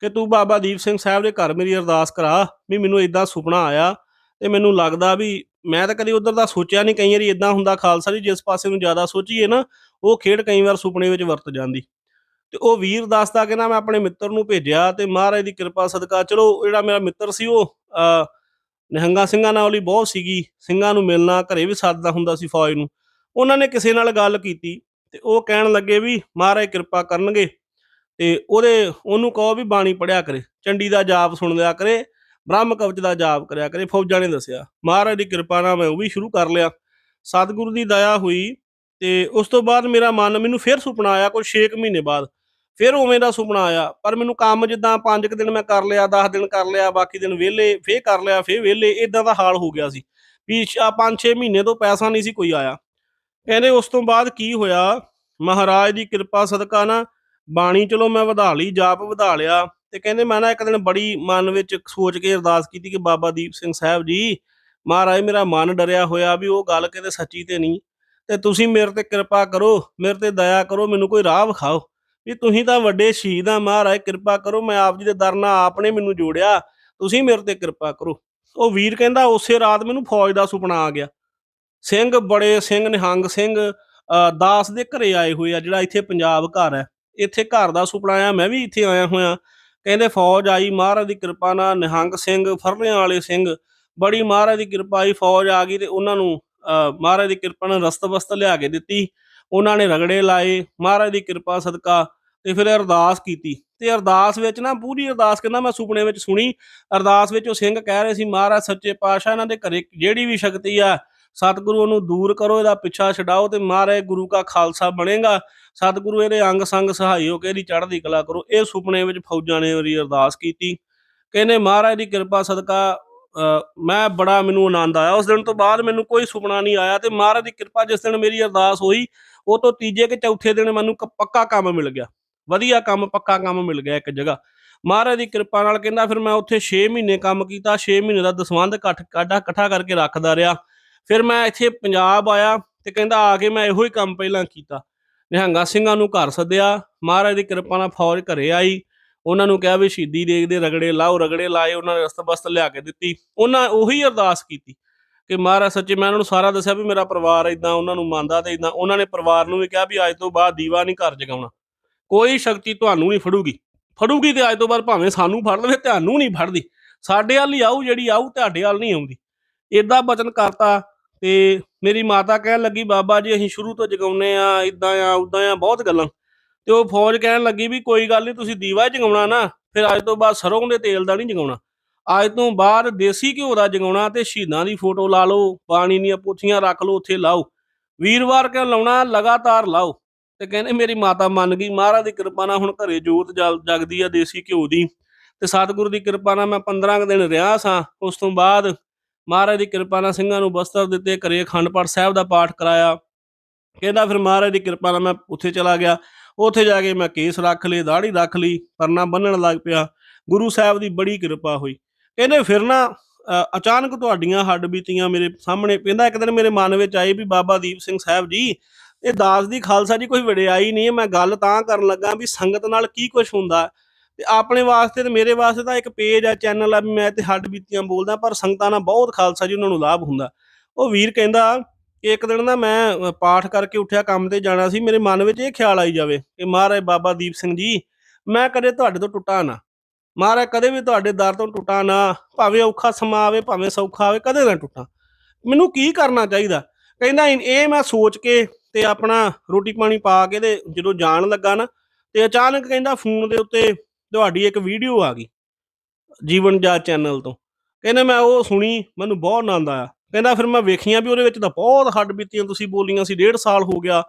ਕਿ ਤੂੰ ਬਾਬਾ ਦੀਪ ਸਿੰਘ ਸਾਹਿਬ ਦੇ ਘਰ ਮੇਰੀ ਅਰਦਾਸ ਕਰਾ ਵੀ ਮੈਨੂੰ ਇਦਾਂ ਸੁਪਨਾ ਆਇਆ ਤੇ ਮੈਨੂੰ ਲੱਗਦਾ ਵੀ ਮੈਂ ਤਾਂ ਕਦੀ ਉਧਰ ਦਾ ਸੋਚਿਆ ਨਹੀਂ ਕਈ ਵਾਰੀ ਇਦਾਂ ਹੁੰਦਾ ਖਾਲਸਾ ਜੀ ਜਿਸ ਪਾਸੇ ਨੂੰ ਜ਼ਿਆਦਾ ਸੋਚੀਏ ਨਾ ਉਹ ਖੇਡ ਕਈ ਵਾਰ ਸੁਪਨੇ ਵਿੱਚ ਵਰਤ ਜਾਂਦੀ। ਤੇ ਉਹ ਵੀਰ ਦੱਸਦਾ ਕਿ ਨਾ ਮੈਂ ਆਪਣੇ ਮਿੱਤਰ ਨੂੰ ਭੇਜਿਆ ਤੇ ਮਹਾਰਾਜ ਦੀ ਕਿਰਪਾ ਸਦਕਾ ਚਲੋ ਜਿਹੜਾ ਮੇਰਾ ਮਿੱਤਰ ਸੀ ਉਹ ਅ, ਨਿਹੰਗਾ ਸਿੰਘਾਂ ਨਾਲ ਉਹਦੀ ਬਹੁਤ ਸੀਗੀ ਸਿੰਘਾਂ ਨੂੰ ਮਿਲਣਾ ਘਰੇ ਵੀ ਸੱਦਦਾ ਹੁੰਦਾ ਸੀ ਫੌਜ ਨੂੰ। ਉਹਨਾਂ ਨੇ ਕਿਸੇ ਨਾਲ ਗੱਲ ਕੀਤੀ ਤੇ ਉਹ ਕਹਿਣ ਲੱਗੇ ਵੀ ਮਹਾਰਾਜ ਕਿਰਪਾ ਕਰਨਗੇ ਤੇ ਉਹਦੇ ਉਹਨੂੰ ਕਹੋ ਵੀ ਬਾਣੀ ਪੜਿਆ ਕਰੇ ਚੰਡੀ ਦਾ ਜਾਪ ਸੁਣ ਲਿਆ ਕਰੇ ਬ੍ਰਹਮ ਕਵਚ ਦਾ ਜਾਪ ਕਰਿਆ ਕਰੇ, ਫੌਜਾਂ ਨੇ ਦੱਸਿਆ। ਮਹਾਰਾਜ ਦੀ ਕਿਰਪਾ ਨਾਲ ਮੈਂ ਉਹ ਵੀ ਸ਼ੁਰੂ ਕਰ ਲਿਆ। ਸਤਿਗੁਰੂ ਦੀ ਦਇਆ ਹੋਈ ਤੇ ਉਸ ਤੋਂ ਬਾਅਦ ਮੇਰਾ ਮਨ ਮੈਨੂੰ ਫਿਰ ਸੁਪਨਾ ਆਇਆ ਕੋਈ 6 ਮਹੀਨੇ ਬਾਅਦ। ਫਿਰ ਉਵੇਂ ਦਾ ਸੁਪਨਾ ਆਇਆ, ਪਰ ਮੈਨੂੰ ਕੰਮ ਜਿੱਦਾਂ 5 ਦਿਨ ਮੈਂ ਕਰ ਲਿਆ 10 ਦਿਨ ਕਰ ਲਿਆ, ਬਾਕੀ ਦਿਨ ਵਿਹਲੇ, ਫੇਰ ਕਰ ਲਿਆ, ਫੇਰ ਵਿਹਲੇ ਇਦਾਂ ਦਾ ਹਾਲ ਹੋ ਗਿਆ ਸੀ ਵੀ 5-6 ਮਹੀਨੇ ਤੋਂ ਪੈਸਾ ਨਹੀਂ ਸੀ ਕੋਈ ਆਇਆ। ਕਹਿੰਦੇ ਉਸ ਤੋਂ ਬਾਅਦ ਕੀ ਹੋਇਆ, ਮਹਾਰਾਜ ਦੀ ਕਿਰਪਾ ਸਦਕਾ ਨਾ ਬਾਣੀ ਚਲੋ ਮੈਂ ਵਧਾ ਲਈ, ਜਾਪ ਵਧਾ ਲਿਆ ਤੇ ਕਹਿੰਦੇ ਮੈਂ ਨਾ ਇੱਕ ਦਿਨ ਬੜੀ ਮਨ ਵਿੱਚ ਸੋਚ ਕੇ ਅਰਦਾਸ ਕੀਤੀ ਕਿ ਬਾਬਾ ਦੀਪ ਸਿੰਘ ਸਾਹਿਬ ਜੀ ਮਹਾਰਾਜ ਮੇਰਾ ਮਨ ਡਰਿਆ ਹੋਇਆ ਵੀ ਉਹ ਗੱਲ ਕਿਤੇ ਸੱਚੀ ਤੇ ਨਹੀਂ। ਤੇ ਤੁਸੀਂ ਮੇਰੇ ਤੇ ਕਿਰਪਾ ਕਰੋ ਮੇਰੇ ਤੇ ਦਇਆ ਕਰੋ ਮੈਨੂੰ ਕੋਈ ਰਾਹ ਵਿਖਾਓ। ਵੀ ਤੁਸੀਂ ਤਾਂ ਵੱਡੇ ਸ਼ਹੀਦ ਆ ਮਹਾਰਾਜ ਕਿਰਪਾ ਕਰੋ ਮੈਂ ਆਪ ਜੀ ਦੇ ਦਰ ਨਾਲ ਆਪ ਨੇ ਮੈਨੂੰ ਜੋੜਿਆ ਤੁਸੀਂ ਮੇਰੇ ਤੇ ਕਿਰਪਾ ਕਰੋ। ਉਹ ਵੀਰ ਕਹਿੰਦਾ ਉਸੇ ਰਾਤ ਮੈਨੂੰ ਫੌਜ ਦਾ ਸੁਪਨਾ ਆ ਗਿਆ। ਸਿੰਘ ਬੜੇ ਸਿੰਘ ਨਿਹੰਗ ਸਿੰਘ ਅ, ਦਾਸ ਦੇ ਘਰੇ ਆਏ ਹੋਏ ਆ ਜਿਹੜਾ ਇੱਥੇ ਪੰਜਾਬ ਘਰ ਹੈ। ਇੱਥੇ ਘਰ ਦਾ ਸੁਪਨਾ ਆਇਆ ਮੈਂ ਵੀ ਇੱਥੇ ਆਇਆ ਹੋਇਆ। ਕਹਿੰਦੇ ਫੌਜ ਆਈ ਮਹਾਰਾਜ ਦੀ ਕਿਰਪਾ ਨਾਲ ਨਿਹੰਗ ਸਿੰਘ ਫਰਲਿਆਂ ਵਾਲੇ ਸਿੰਘ ਬੜੀ ਮਹਾਰਾਜ ਦੀ ਕਿਰਪਾ ਆਈ ਫੌਜ ਆ ਗਈ ਤੇ ਉਹਨਾਂ ਨੂੰ ਅ, ਮਹਾਰਾਜ ਦੀ ਕਿਰਪਾ ਨਾਲ ਰਸਤ ਵਸਤ ਲਿਆ ਕੇ ਦਿੱਤੀ। ਉਹਨਾਂ ਨੇ ਰਗੜੇ ਲਾਏ ਮਹਾਰਾਜ ਦੀ ਕਿਰਪਾ ਸਦਕਾ ਤੇ ਫਿਰ ਅਰਦਾਸ ਕੀਤੀ। ਤੇ ਅਰਦਾਸ ਵਿੱਚ ਨਾ ਪੂਰੀ ਅਰਦਾਸ ਕਹਿੰਦਾ ਮੈਂ ਸੁਪਨੇ ਵਿੱਚ ਸੁਣੀ। ਅਰਦਾਸ ਵਿੱਚ ਉਹ ਸਿੰਘ ਕਹਿ ਰਹੇ ਸੀ ਮਹਾਰਾਜ ਸੱਚੇ ਪਾਤਸ਼ਾਹ ਇਹਨਾਂ ਦੇ ਘਰੇ ਜਿਹੜੀ ਵੀ ਸ਼ਕਤੀ ਆ ਸਤਿਗੁਰੂ ਉਹਨੂੰ ਦੂਰ ਕਰੋ ਇਹਦਾ ਪਿੱਛਾ ਛਡਾਓ ਤੇ ਮਹਾਰਾਜ ਗੁਰੂ ਕਾ ਖਾਲਸਾ ਬਣੇਗਾ। ਸਤਿਗੁਰੂ ਇਹਦੇ ਅੰਗ ਸੰਗ ਸਹਾਈ ਹੋ ਕੇ ਇਹਦੀ ਚੜ੍ਹਦੀ ਕਲਾ ਕਰੋ। ਇਹ ਸੁਪਨੇ ਵਿੱਚ ਫੌਜਾਂ ਨੇ ਉਹਦੀ ਅਰਦਾਸ ਕੀਤੀ। ਕਹਿੰਦੇ ਮਹਾਰਾਜ ਦੀ ਕਿਰਪਾ ਸਦਕਾ ਅ, ਮੈਂ ਬੜਾ ਮੈਨੂੰ ਆਨੰਦ ਆਇਆ। ਉਸ ਦਿਨ ਤੋਂ ਬਾਅਦ ਮੈਨੂੰ ਕੋਈ ਸੁਪਨਾ ਨਹੀਂ ਆਇਆ ਤੇ ਮਹਾਰਾਜ ਦੀ ਕਿਰਪਾ ਜਿਸ ਦਿਨ ਮੇਰੀ ਅਰਦਾਸ ਹੋਈ ਉਹ ਤੋਂ ਤੀਜੇ ਕਿ ਚੌਥੇ ਦਿਨ ਮੈਨੂੰ ਪੱਕਾ ਕੰਮ ਮਿਲ ਗਿਆ। ਵਧੀਆ ਕੰਮ ਪੱਕਾ ਕੰਮ ਮਿਲ ਗਿਆ ਇੱਕ ਜਗ੍ਹਾ। ਮਹਾਰਾਜ ਦੀ ਕਿਰਪਾ ਨਾਲ ਕਹਿੰਦਾ ਫਿਰ ਮੈਂ ਉੱਥੇ 6 ਮਹੀਨੇ ਕੰਮ ਕੀਤਾ। 6 ਮਹੀਨੇ ਦਾ ਦਸਵੰਧ ਇਕੱਠ ਕਾਢਾ ਇਕੱਠਾ ਕਰਕੇ ਰੱਖਦਾ ਰਿਹਾ। ਫਿਰ ਮੈਂ ਇੱਥੇ ਪੰਜਾਬ ਆਇਆ ਤੇ ਕਹਿੰਦਾ ਆ ਕੇ ਮੈਂ ਇਹੋ ਹੀ ਕੰਮ ਪਹਿਲਾਂ ਕੀਤਾ। ਨਿਹੰਗਾ ਸਿੰਘਾਂ ਨੂੰ ਘਰ ਸੱਦਿਆ, ਮਹਾਰਾਜ ਦੀ ਕਿਰਪਾ ਨਾਲ ਫੌਜ ਘਰੇ ਆਈ। ਉਹਨਾਂ ਨੂੰ ਕਿਹਾ ਵੀ ਸ਼ਹੀਦੀ ਦੇਖਦੇ ਰਗੜੇ ਲਾਓ, ਰਗੜੇ ਲਾਏ, ਉਹਨਾਂ ਨੇ ਰਸਤ ਬਸਤ ਲਿਆ ਕੇ ਦਿੱਤੀ। ਉਹਨਾਂ ਉਹੀ ਅਰਦਾਸ ਕੀਤੀ ਕਿ ਮਹਾਰਾਜ ਸੱਚੇ ਮੈਂ ਉਹਨਾਂ ਨੂੰ ਸਾਰਾ ਦੱਸਿਆ ਵੀ ਮੇਰਾ ਪਰਿਵਾਰ ਇਦਾਂ ਉਹਨਾਂ ਨੂੰ ਮੰਨਦਾ ਤੇ ਇਦਾਂ ਉਹਨਾਂ ਨੇ ਪਰਿਵਾਰ ਨੂੰ ਵੀ ਕਿਹਾ ਵੀ ਅੱਜ ਤੋਂ ਬਾਅਦ ਦੀਵਾ ਨਹੀਂ ਘਰ ਜਗਾਉਣਾ। ਕੋਈ ਸ਼ਕਤੀ ਤੁਹਾਨੂੰ ਨਹੀਂ ਫੜੂਗੀ। ਫੜੂਗੀ ਤੇ ਅੱਜ ਤੋਂ ਬਾਅਦ ਭਾਵੇਂ ਸਾਨੂੰ ਫੜ ਲਵੇ, ਤੁਹਾਨੂੰ ਨਹੀਂ ਫੜਦੀ। ਸਾਡੇ ਵੱਲ ਹੀ ਆਊ ਜਿਹੜੀ ਆਊ ਤੁਹਾਡੇ ਵੱਲ ਨਹੀਂ ਆਉਂਦੀ। ਇਦਾਂ ਬਚਨ ਕਰਤਾ। ਤੇ ਮੇਰੀ ਮਾਤਾ ਕਹਿਣ ਲੱਗੀ, ਬਾਬਾ ਜੀ, ਅਸੀਂ ਸ਼ੁਰੂ ਤੋਂ ਜਗਾਉਨੇ ਆ ਇਦਾਂ ਆ, ਉਦਾਂ ਆ, ਬਹੁਤ ਗੱਲਾਂ। ਤੇ ਉਹ ਫੌਜ ਕਹਿਣ ਲੱਗੀ ਵੀ, ਕੋਈ ਗੱਲ ਨਹੀਂ, ਤੁਸੀਂ ਦੀਵਾ ਜਗਾਉਣਾ ਨਾ, ਫਿਰ ਅੱਜ ਤੋਂ ਬਾਅਦ ਸਰੋਂ ਦੇ ਤੇਲ ਦਾ ਨਹੀਂ ਜਗਾਉਣਾ। ਅੱਜ ਤੋਂ ਬਾਅਦ ਦੇਸੀ ਘਿਓ ਦਾ ਜਗਾਉਣਾ ਤੇ ਸ਼ਹੀਦਾਂ ਦੀ ਫੋਟੋ ਲਾ ਲਓ, ਪਾਣੀ ਦੀਆਂ ਪੋਥੀਆਂ ਰੱਖ ਲਓ, ਉੱਥੇ ਲਾਓ। ਵੀਰਵਾਰ ਕਿਉਂ ਲਾਉਣਾ, ਲਗਾਤਾਰ ਲਾਓ। ਤੇ ਕਹਿੰਦੇ, ਮੇਰੀ ਮਾਤਾ ਮੰਨ ਗਈ, ਮਹਾਰਾਜ ਦੀ ਕਿਰਪਾ ਨਾਲ ਹੁਣ ਘਰੇ ਜੋਤ ਜਲ- ਜਗਦੀ ਆ ਦੇਸੀ ਘਿਓ ਦੀ। ਤੇ ਸਤਿਗੁਰੂ ਦੀ ਕਿਰਪਾ ਨਾਲ ਮੈਂ 15 ਕੁ ਦਿਨ ਰਿਹਾ ਸਾਂ, ਉਸ ਤੋਂ ਬਾਅਦ ਮਹਾਰਾਜ ਦੀ ਕਿਰਪਾ ਨਾਲ ਸਿੰਘਾਂ ਨੂੰ ਬਸਤਰ ਦਿੱਤੇ ਘਰੇ ਅਖੰਡ ਪਾਠ ਸਾਹਿਬ ਦਾ ਪਾਠ ਕਰਾਇਆ। ਕਹਿੰਦਾ ਫਿਰ ਮਹਾਰਾਜ ਦੀ ਕਿਰਪਾ ਨਾਲ ਮੈਂ ਉੱਥੇ ਚਲਾ ਗਿਆ। ਉੱਥੇ ਜਾ ਕੇ ਮੈਂ ਕੇਸ ਰੱਖ ਲਏ ਦਾੜੀ ਰੱਖ ਲਈ ਪਰਨਾ ਬੰਨਣ ਲੱਗ ਪਿਆ। ਗੁਰੂ ਸਾਹਿਬ ਦੀ ਬੜੀ ਕਿਰਪਾ ਹੋਈ। ਕਹਿੰਦੇ ਫਿਰ ਨਾ ਅ, ਅਚਾਨਕ ਤੁਹਾਡੀਆਂ ਹੱਡ ਬੀਤੀਆਂ ਮੇਰੇ ਸਾਹਮਣੇ। ਕਹਿੰਦਾ ਇੱਕ ਦਿਨ ਮੇਰੇ ਮਨ ਵਿੱਚ ਆਈ ਵੀ ਬਾਬਾ ਦੀਪ ਸਿੰਘ ਸਾਹਿਬ ਜੀ ਇਹ ਦਾਸ ਦੀ ਖਾਲਸਾ ਜੀ ਕੋਈ ਵਡਿਆਈ ਨਹੀਂ ਹੈ ਮੈਂ ਗੱਲ ਤਾਂ ਕਰਨ ਲੱਗਾ ਵੀ ਸੰਗਤ ਨਾਲ ਕੀ ਕੁਝ ਹੁੰਦਾ। ਤੇ ਆਪਣੇ ਵਾਸਤੇ ਤੇ ਮੇਰੇ ਵਾਸਤੇ ਤਾਂ ਇੱਕ ਪੇਜ ਆ ਚੈਨਲ ਆ ਵੀ ਮੈਂ ਤੇ ਹੱਡ ਬੀਤੀਆਂ ਬੋਲਦਾ, ਪਰ ਸੰਗਤਾਂ ਨਾਲ ਬਹੁਤ ਖਾਲਸਾ ਜੀ ਉਹਨਾਂ ਨੂੰ ਲਾਭ ਹੁੰਦਾ। ਉਹ ਵੀਰ ਕਹਿੰਦਾ ਕਿ ਇੱਕ ਦਿਨ ਨਾ ਮੈਂ ਪਾਠ ਕਰਕੇ ਉੱਠਿਆ, ਕੰਮ ਤੇ ਜਾਣਾ ਸੀ, ਮੇਰੇ ਮਨ ਵਿੱਚ ਇਹ ਖਿਆਲ ਆਈ ਜਾਵੇ ਕਿ ਮਹਾਰਾਜ ਬਾਬਾ ਦੀਪ ਸਿੰਘ ਜੀ, ਮੈਂ ਕਦੇ ਤੁਹਾਡੇ ਤੋਂ ਟੁੱਟਾ ਨਾ। ਮਹਾਰਾਜ ਕਦੇ ਵੀ ਤੁਹਾਡੇ ਦਰ ਤੋਂ ਟੁੱਟਾ ਨਾ, ਭਾਵੇਂ ਔਖਾ ਸਮਾਂ ਆਵੇ, ਭਾਵੇਂ ਸੌਖਾ ਆਵੇ, ਕਦੇ ਨਾ ਟੁੱਟਾਂ। ਮੈਨੂੰ ਕੀ ਕਰਨਾ ਚਾਹੀਦਾ? ਕਹਿੰਦਾ ਇਹ ਮੈਂ ਸੋਚ ਕੇ ਤੇ ਆਪਣਾ ਰੋਟੀ ਪਾਣੀ ਪਾ ਕੇ ਤੇ ਜਦੋਂ ਜਾਣ ਲੱਗਾ ਨਾ, ਤੇ ਅਚਾਨਕ ਕਹਿੰਦਾ, ਫੋਨ ਦੇ ਉੱਤੇ ਤੁਹਾਡੀ ਇੱਕ ਵੀਡੀਓ ਆ ਗਈ, ਜੀਵਨ ਜਾਤ ਚੈਨਲ ਤੋਂ। ਕਹਿੰਦੇ ਮੈਂ ਉਹ ਸੁਣੀ, ਮੈਨੂੰ ਬਹੁਤ ਆਨੰਦ ਆਇਆ। ਕਹਿੰਦਾ ਫਿਰ ਮੈਂ ਵੇਖੀਆਂ ਵੀ ਉਹਦੇ ਵਿੱਚ ਤਾਂ ਬਹੁਤ ਹੱਡ ਬੀਤੀਆਂ, ਤੁਸੀਂ ਬੋਲੀਆਂ ਸੀ, ਡੇਢ ਸਾਲ ਹੋ ਗਿਆ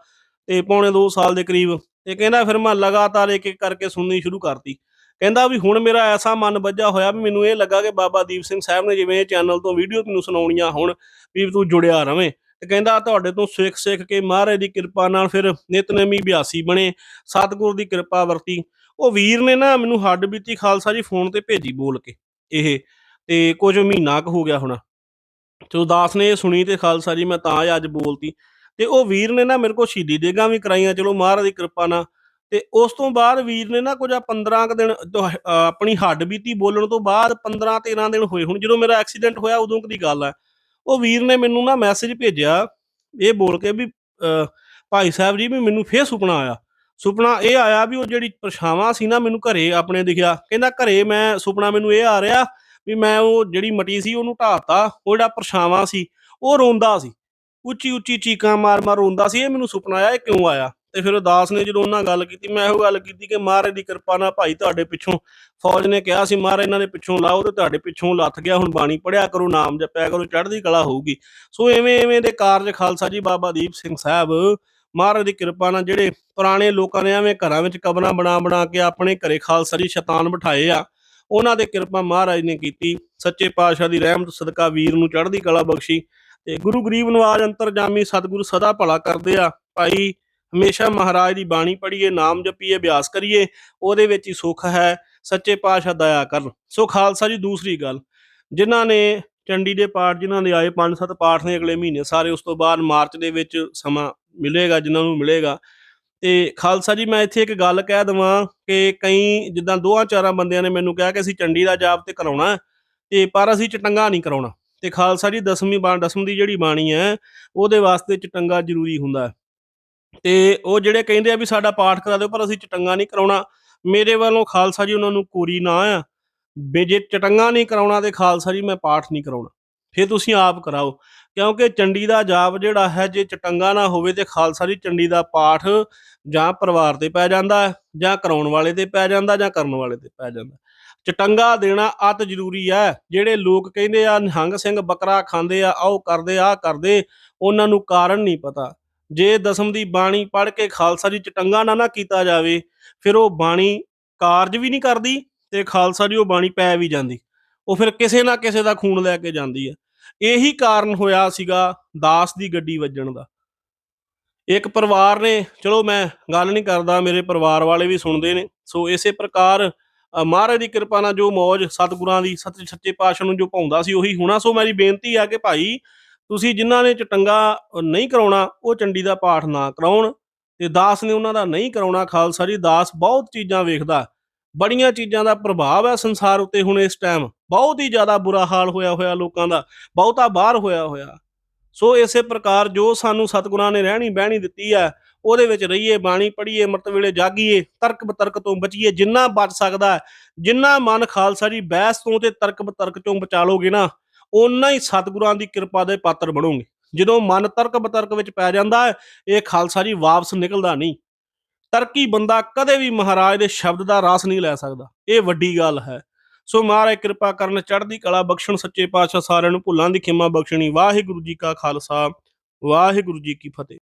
ਤੇ ਪੌਣੇ 2 ਸਾਲ ਦੇ ਕਰੀਬ। ਤੇ ਕਹਿੰਦਾ ਫਿਰ ਮੈਂ ਲਗਾਤਾਰ ਇੱਕ ਇੱਕ ਕਰਕੇ ਸੁਣਨੀ ਸ਼ੁਰੂ ਕਰਤੀ। ਕਹਿੰਦਾ ਵੀ ਹੁਣ ਮੇਰਾ ਐਸਾ ਮਨ ਵੱਜਾ ਹੋਇਆ ਵੀ ਮੈਨੂੰ ਇਹ ਲੱਗਾ ਕਿ ਬਾਬਾ ਦੀਪ ਸਿੰਘ ਸਾਹਿਬ ਨੇ ਜਿਵੇਂ ਇਹ ਚੈਨਲ ਤੋਂ ਵੀਡੀਓ ਮੈਨੂੰ ਸੁਣਾਉਣੀਆਂ ਹੁਣ ਵੀ ਤੂੰ ਜੁੜਿਆ ਰਵੇਂ। ਤੇ ਕਹਿੰਦਾ ਤੁਹਾਡੇ ਤੋਂ ਸਿੱਖ ਸਿੱਖ ਕੇ ਮਹਾਰਾਜ ਦੀ ਕਿਰਪਾ ਨਾਲ ਫਿਰ ਨਿਤਨੇਮੀ ਬਿਆਸੀ ਬਣੇ, ਸਤਿਗੁਰ ਦੀ ਕਿਰਪਾ ਵਰਤੀ। ਉਹ ਵੀਰ ਨੇ ਨਾ ਮੈਨੂੰ ਹੱਡ ਬੀਤੀ ਖਾਲਸਾ ਜੀ ਫੋਨ ਤੇ ਭੇਜੀ ਬੋਲ ਕੇ ਇਹ ਤੇ ਕੁਝ ਮਹੀਨਾ ਕੁ ਹੋ ਗਿਆ ਹੁਣ। ਤੇ ਦਾਸ ਨੇ ਇਹ ਸੁਣੀ ਤੇ ਖਾਲਸਾ ਜੀ ਮੈਂ ਤਾਂ ਅੱਜ ਬੋਲਤੀ। ਤੇ ਉਹ ਵੀਰ ਨੇ ਨਾ ਮੇਰੇ ਕੋਲ ਸ਼ਹੀਦੀ ਦੇਗਾ ਵੀ ਕਰਾਈਆਂ ਚਲੋ ਮਹਾਰਾਜ ਦੀ ਕਿਰਪਾ ਨਾਲ। ਤੇ ਉਸ ਤੋਂ ਬਾਅਦ ਵੀਰ ਨੇ ਨਾ ਕੁਝ ਆ 15 ਕੁ ਦਿਨ ਆਪਣੀ ਹੱਡ ਬੀਤੀ ਬੋਲਣ ਤੋਂ ਬਾਅਦ 15 13 ਦਿਨ ਹੋਏ ਹੁਣ ਜਦੋਂ ਮੇਰਾ ਐਕਸੀਡੈਂਟ ਹੋਇਆ ਉਦੋਂ ਦੀ ਗੱਲ ਹੈ ਉਹ ਵੀਰ ਨੇ ਮੈਨੂੰ ਨਾ ਮੈਸੇਜ ਭੇਜਿਆ ਇਹ ਬੋਲ ਕੇ ਵੀ ਅਹ, ਭਾਈ ਸਾਹਿਬ ਜੀ ਵੀ ਮੈਨੂੰ ਫੇਰ ਸੁਪਨਾ ਆਇਆ। ਸੁਪਨਾ ਇਹ ਆਇਆ ਵੀ ਉਹ ਜਿਹੜੀ ਪਰਛਾਵਾਂ ਸੀ ਨਾ ਮੈਨੂੰ ਘਰੇ ਆਪਣੇ ਦਿਖਿਆ। ਕਹਿੰਦਾ ਘਰੇ ਮੈਂ, ਸੁਪਨਾ ਮੈਨੂੰ ਇਹ ਆ ਰਿਹਾ ਵੀ ਮੈਂ ਉਹ ਜਿਹੜੀ ਮਟੀ ਸੀ ਉਹਨੂੰ ਢਾਤਾ ਉਹ ਜਿਹੜਾ ਪਰਛਾਵਾਂ ਸੀ, ਉਹ ਰੋਂਦਾ ਸੀ। ਉੱਚੀ ਉੱਚੀ ਚੀਕਾਂ ਮਾਰ ਮਾਰ ਰੋਂਦਾ ਸੀ, ਇਹ ਮੈਨੂੰ ਸੁਪਨਾ ਆਇਆ, ਇਹ ਕਿਉਂ ਆਇਆ? ਤੇ ਫਿਰ ਉਦਾਸ ਨੇ ਜਦੋਂ ਉਹਨਾਂ ਗੱਲ ਕੀਤੀ, ਮੈਂ ਇਹੋ ਗੱਲ ਕੀਤੀ ਕਿ ਮਹਾਰਾਜ ਦੀ ਕਿਰਪਾ ਨਾਲ ਭਾਈ ਤੁਹਾਡੇ ਪਿੱਛੋਂ ਫੌਜ ਨੇ ਕਿਹਾ ਸੀ, ਮਹਾਰਾਜ ਇਹਨਾਂ ਦੇ ਪਿੱਛੋਂ ਲਾਓ ਤੇ ਤੁਹਾਡੇ ਪਿੱਛੋਂ ਲੱਥ ਗਿਆ, ਹੁਣ ਬਾਣੀ ਪੜਿਆ ਕਰੋ, ਨਾਮ ਜਪਿਆ ਕਰੋ, ਚੜ੍ਹਦੀ ਕਲਾ ਹੋਊਗੀ। ਸੋ ਐਵੇਂ ਐਵੇਂ ਦੇ ਕਾਰਜ ਖਾਲਸਾ ਜੀ ਬਾਬਾ ਦੀਪ ਸਿੰਘ ਸਾਹਿਬ ਮਹਾਰਾਜ ਦੀ ਕਿਰਪਾ ਨਾਲ ਜਿਹੜੇ ਪੁਰਾਣੇ ਲੋਕਾਂ ਨੇ ਐਵੇਂ ਘਰਾਂ ਵਿੱਚ ਕਬਰਾਂ ਬਣਾ ਬਣਾ ਕੇ ਆਪਣੇ ਘਰੇ ਖਾਲਸਾ ਜੀ ਸ਼ੈਤਾਨ ਬਿਠਾਏ ਆ, ਉਹਨਾਂ ਦੇ ਕਿਰਪਾ ਮਹਾਰਾਜ ਨੇ ਕੀਤੀ। ਸੱਚੇ ਪਾਤਸ਼ਾਹ ਦੀ ਰਹਿਮਤ, ਸਦਕਾ ਵੀਰ ਨੂੰ ਚੜ੍ਹਦੀ ਕਲਾ ਬਖਸ਼ੀ ਤੇ ਗੁਰੂ ਗਰੀਬ ਨਵਾਜ ਅੰਤਰਜਾਮੀ ਸਤਿਗੁਰੂ ਸਦਾ ਭਲਾ ਕਰਦੇ ਆ। ਭਾਈ ਹਮੇਸ਼ਾ ਮਹਾਰਾਜ ਦੀ ਬਾਣੀ ਪੜ੍ਹੀਏ, ਨਾਮ ਜਪੀਏ, ਅਭਿਆਸ ਕਰੀਏ, ਉਹਦੇ ਵਿੱਚ ਹੀ ਸੁੱਖ ਹੈ। ਸੱਚੇ ਪਾਤਸ਼ਾਹ ਦਇਆ ਕਰਨ। ਸੋ ਖਾਲਸਾ ਜੀ, ਦੂਸਰੀ ਗੱਲ, ਜਿਨ੍ਹਾਂ ਨੇ ਚੰਡੀ ਦੇ ਪਾਠ ਜਿਨ੍ਹਾਂ ਦੇ ਆਏ ਪੰਜ ਸੱਤ ਪਾਠ ਨੇ ਅਗਲੇ ਮਹੀਨੇ, ਸਾਰੇ ਉਸ ਤੋਂ ਬਾਅਦ ਮਾਰਚ ਦੇ ਵਿੱਚ ਸਮਾਂ ਮਿਲੇਗਾ, ਜਿਨ੍ਹਾਂ ਨੂੰ ਮਿਲੇਗਾ। ਤੇ ਖਾਲਸਾ ਜੀ, ਮੈਂ ਇੱਥੇ ਇੱਕ ਗੱਲ ਕਹਿ ਦਵਾਂ ਕਿ ਕਈ ਜਿੱਦਾਂ ਦੋਹਾਂ ਚਾਰਾਂ ਬੰਦਿਆਂ ਨੇ ਮੈਨੂੰ ਕਿਹਾ ਕਿ ਅਸੀਂ ਚੰਡੀ ਦਾ ਜਾਪ ਤੇ ਕਰਾਉਣਾ ਤੇ ਪਰ ਅਸੀਂ ਚਟੰਗਾ ਨਹੀਂ ਕਰਾਉਣਾ। ਤੇ ਖਾਲਸਾ ਜੀ, ਦਸਵੀਂ ਬਾਣ ਦਸਮ ਦੀ ਜਿਹੜੀ ਬਾਣੀ ਹੈ, ਉਹਦੇ ਵਾਸਤੇ ਚਟੰਗਾ ਜ਼ਰੂਰੀ ਹੁੰਦਾ ਤੇ ਉਹ ਜਿਹੜੇ ਕਹਿੰਦੇ ਆ ਵੀ ਸਾਡਾ ਪਾਠ ਕਰਾ ਦਿਓ, ਪਰ ਅਸੀਂ ਚਟੰਗਾ ਨਹੀਂ ਕਰਾਉਣਾ। ਮੇਰੇ ਵੱਲੋਂ ਖਾਲਸਾ ਜੀ, ਉਹਨਾਂ ਨੂੰ ਕੋਰੀ ਨਾ ਆ। ਵੀ ਜੇ ਚਟੰਗਾ ਨਹੀਂ ਕਰਾਉਣਾ ਤੇ ਖਾਲਸਾ ਜੀ, ਮੈਂ ਪਾਠ ਨਹੀਂ ਕਰਾਉਣਾ। ਫਿਰ ਤੁਸੀਂ ਆਪ ਕਰਾਓ, ਕਿਉਂਕਿ ਚੰਡੀ ਦਾ ਜਾਪ ਜਿਹੜਾ ਹੈ, ਜੇ ਚਟੰਗਾ ਨਾ ਹੋਵੇ ਤੇ ਖਾਲਸਾ ਜੀ ਚੰਡੀ ਦਾ ਪਾਠ ਜਾਂ ਪਰਿਵਾਰ ਤੇ ਪੈ ਜਾਂਦਾ ਹੈ, ਜਾਂ ਕਰਾਉਣ ਵਾਲੇ ਤੇ ਪੈ ਜਾਂਦਾ, ਜਾਂ ਕਰਨ ਵਾਲੇ ਤੇ ਪੈ ਜਾਂਦਾ। ਚਟੰਗਾ ਦੇਣਾ ਅਤ ਜ਼ਰੂਰੀ ਹੈ। ਜਿਹੜੇ ਲੋਕ ਕਹਿੰਦੇ ਆ, ਨਿਹੰਗ ਸਿੰਘ ਬੱਕਰਾ ਖਾਂਦੇ ਆ, ਆਓ ਕਰਦੇ ਆ ਕਰਦੇ, ਉਹਨਾਂ ਨੂੰ ਕਾਰਨ ਨਹੀਂ ਪਤਾ। ਜੇ ਦਸਮ ਦੀ ਬਾਣੀ ਪੜ੍ਹ ਕੇ ਖਾਲਸਾ ਜੀ ਚਟੰਗਾ ਨਾ ਨਾ ਕੀਤਾ ਜਾਵੇ, ਫਿਰ ਉਹ ਬਾਣੀ ਕਾਰਜ ਵੀ ਨਹੀਂ ਕਰਦੀ ਤੇ ਖਾਲਸਾ ਜੀ, ਉਹ ਬਾਣੀ ਪੈ ਵੀ ਜਾਂਦੀ। ਉਹ ਫਿਰ ਕਿਸੇ ਨਾ ਕਿਸੇ ਦਾ ਖੂਨ ਲੈ ਕੇ ਜਾਂਦੀ ਹੈ ਇਹੀ ਕਾਰਨ ਹੋਇਆ ਸੀਗਾ ਦਾਸ ਦੀ ਗੱਡੀ ਵੱਜਣ ਦਾ। ਇੱਕ ਪਰਿਵਾਰ ਨੇ, ਚਲੋ ਮੈਂ ਗੱਲ ਨਹੀਂ ਕਰਦਾ, ਮੇਰੇ ਪਰਿਵਾਰ ਵਾਲੇ ਵੀ ਸੁਣਦੇ ਨੇ। ਸੋ ਇਸੇ ਪ੍ਰਕਾਰ ਮਹਾਰਾਜ ਦੀ ਕਿਰਪਾ ਨਾਲ ਜੋ ਮੌਜ ਸਤਿਗੁਰਾਂ ਦੀ ਸੱਚ ਸੱਚੇ ਪਾਤਸ਼ਾਹ ਨੂੰ ਜੋ ਪਾਉਂਦਾ ਸੀ, ਉਹੀ ਹੋਣਾ। ਸੋ ਮੇਰੀ ਬੇਨਤੀ ਆ ਕਿ ਭਾਈ, ਤੁਸੀਂ ਜਿਨ੍ਹਾਂ ਨੇ ਚਟੰਗਾ ਨਹੀਂ ਕਰਾਉਣਾ, ਉਹ ਚੰਡੀ ਦਾ ਪਾਠ ਨਾ ਕਰਾਉਣ। ਤੇ ਦਾਸ ਨੇ ਉਹਨਾਂ ਦਾ ਨਹੀਂ ਕਰਾਉਣਾ ਖਾਲਸਾ ਜੀ। ਦਾਸ ਬਹੁਤ ਚੀਜ਼ਾਂ ਵੇਖਦਾ। ਬੜੀਆਂ ਚੀਜ਼ਾਂ ਦਾ ਪ੍ਰਭਾਵ ਹੈ ਸੰਸਾਰ ਉੱਤੇ ਹੁਣ ਇਸ ਟਾਈਮ ਬਹੁਤ ਹੀ ਜ਼ਿਆਦਾ ਬੁਰਾ ਹਾਲ ਹੋਇਆ ਹੋਇਆ ਲੋਕਾਂ ਦਾ, ਬਹੁਤਾ ਬਾਹਰ ਹੋਇਆ ਹੋਇਆ। ਸੋ ਇਸੇ ਪ੍ਰਕਾਰ ਜੋ ਸਾਨੂੰ ਸਤਿਗੁਰਾਂ ਨੇ ਰਹਿਣੀ ਬਹਿਣੀ ਦਿੱਤੀ ਹੈ ਉਹਦੇ ਵਿੱਚ ਰਹੀਏ, ਬਾਣੀ ਪੜ੍ਹੀਏ ਮਰਤ ਵੇਲੇ ਜਾਗੀਏ ਤਰਕ ਬਤਰਕ ਤੋਂ ਬਚੀਏ, ਜਿੰਨਾ ਬਚ ਸਕਦਾ, ਜਿੰਨਾ ਮਨ ਖਾਲਸਾ ਜੀ ਬਹਿਸ ਤੋਂ ਤੇ ਤਰਕ ਬਤਰਕ ਤੋਂ ਬਚਾ ਲੋਗੇ ਨਾ, ਓਨਾ ਹੀ ਸਤਿਗੁਰਾਂ ਦੀ ਕਿਰਪਾ ਦੇ ਪਾਤਰ ਬਣੋਗੇ। ਜਦੋਂ ਮਨ ਤਰਕ ਬਤਰਕ ਵਿੱਚ ਪੈ ਜਾਂਦਾ ਹੈ ਇਹ ਖਾਲਸਾ ਜੀ ਵਾਪਸ ਨਿਕਲਦਾ ਨਹੀਂ। ਤਰਕੀ ਬੰਦਾ ਕਦੇ ਵੀ ਮਹਾਰਾਜ ਦੇ ਸ਼ਬਦ ਦਾ ਰਸ ਨਹੀਂ ਲੈ ਸਕਦਾ। ਇਹ ਵੱਡੀ ਗੱਲ ਹੈ। ਸੋ ਮਹਾਰਾਜ ਕਿਰਪਾ ਕਰਨ ਚੜ੍ਹਦੀ ਕਲਾ ਬਖਸ਼ਣ ਸੱਚੇ ਪਾਤਸ਼ਾਹ ਸਾਰਿਆਂ ਨੂੰ ਭੁੱਲਾਂ ਦੀ ਖਿਮਾ ਬਖਸ਼ਣੀ। ਵਾਹਿਗੁਰੂ ਜੀ ਕਾ ਖਾਲਸਾ, ਵਾਹਿਗੁਰੂ ਜੀ ਕੀ ਫਤਿਹ।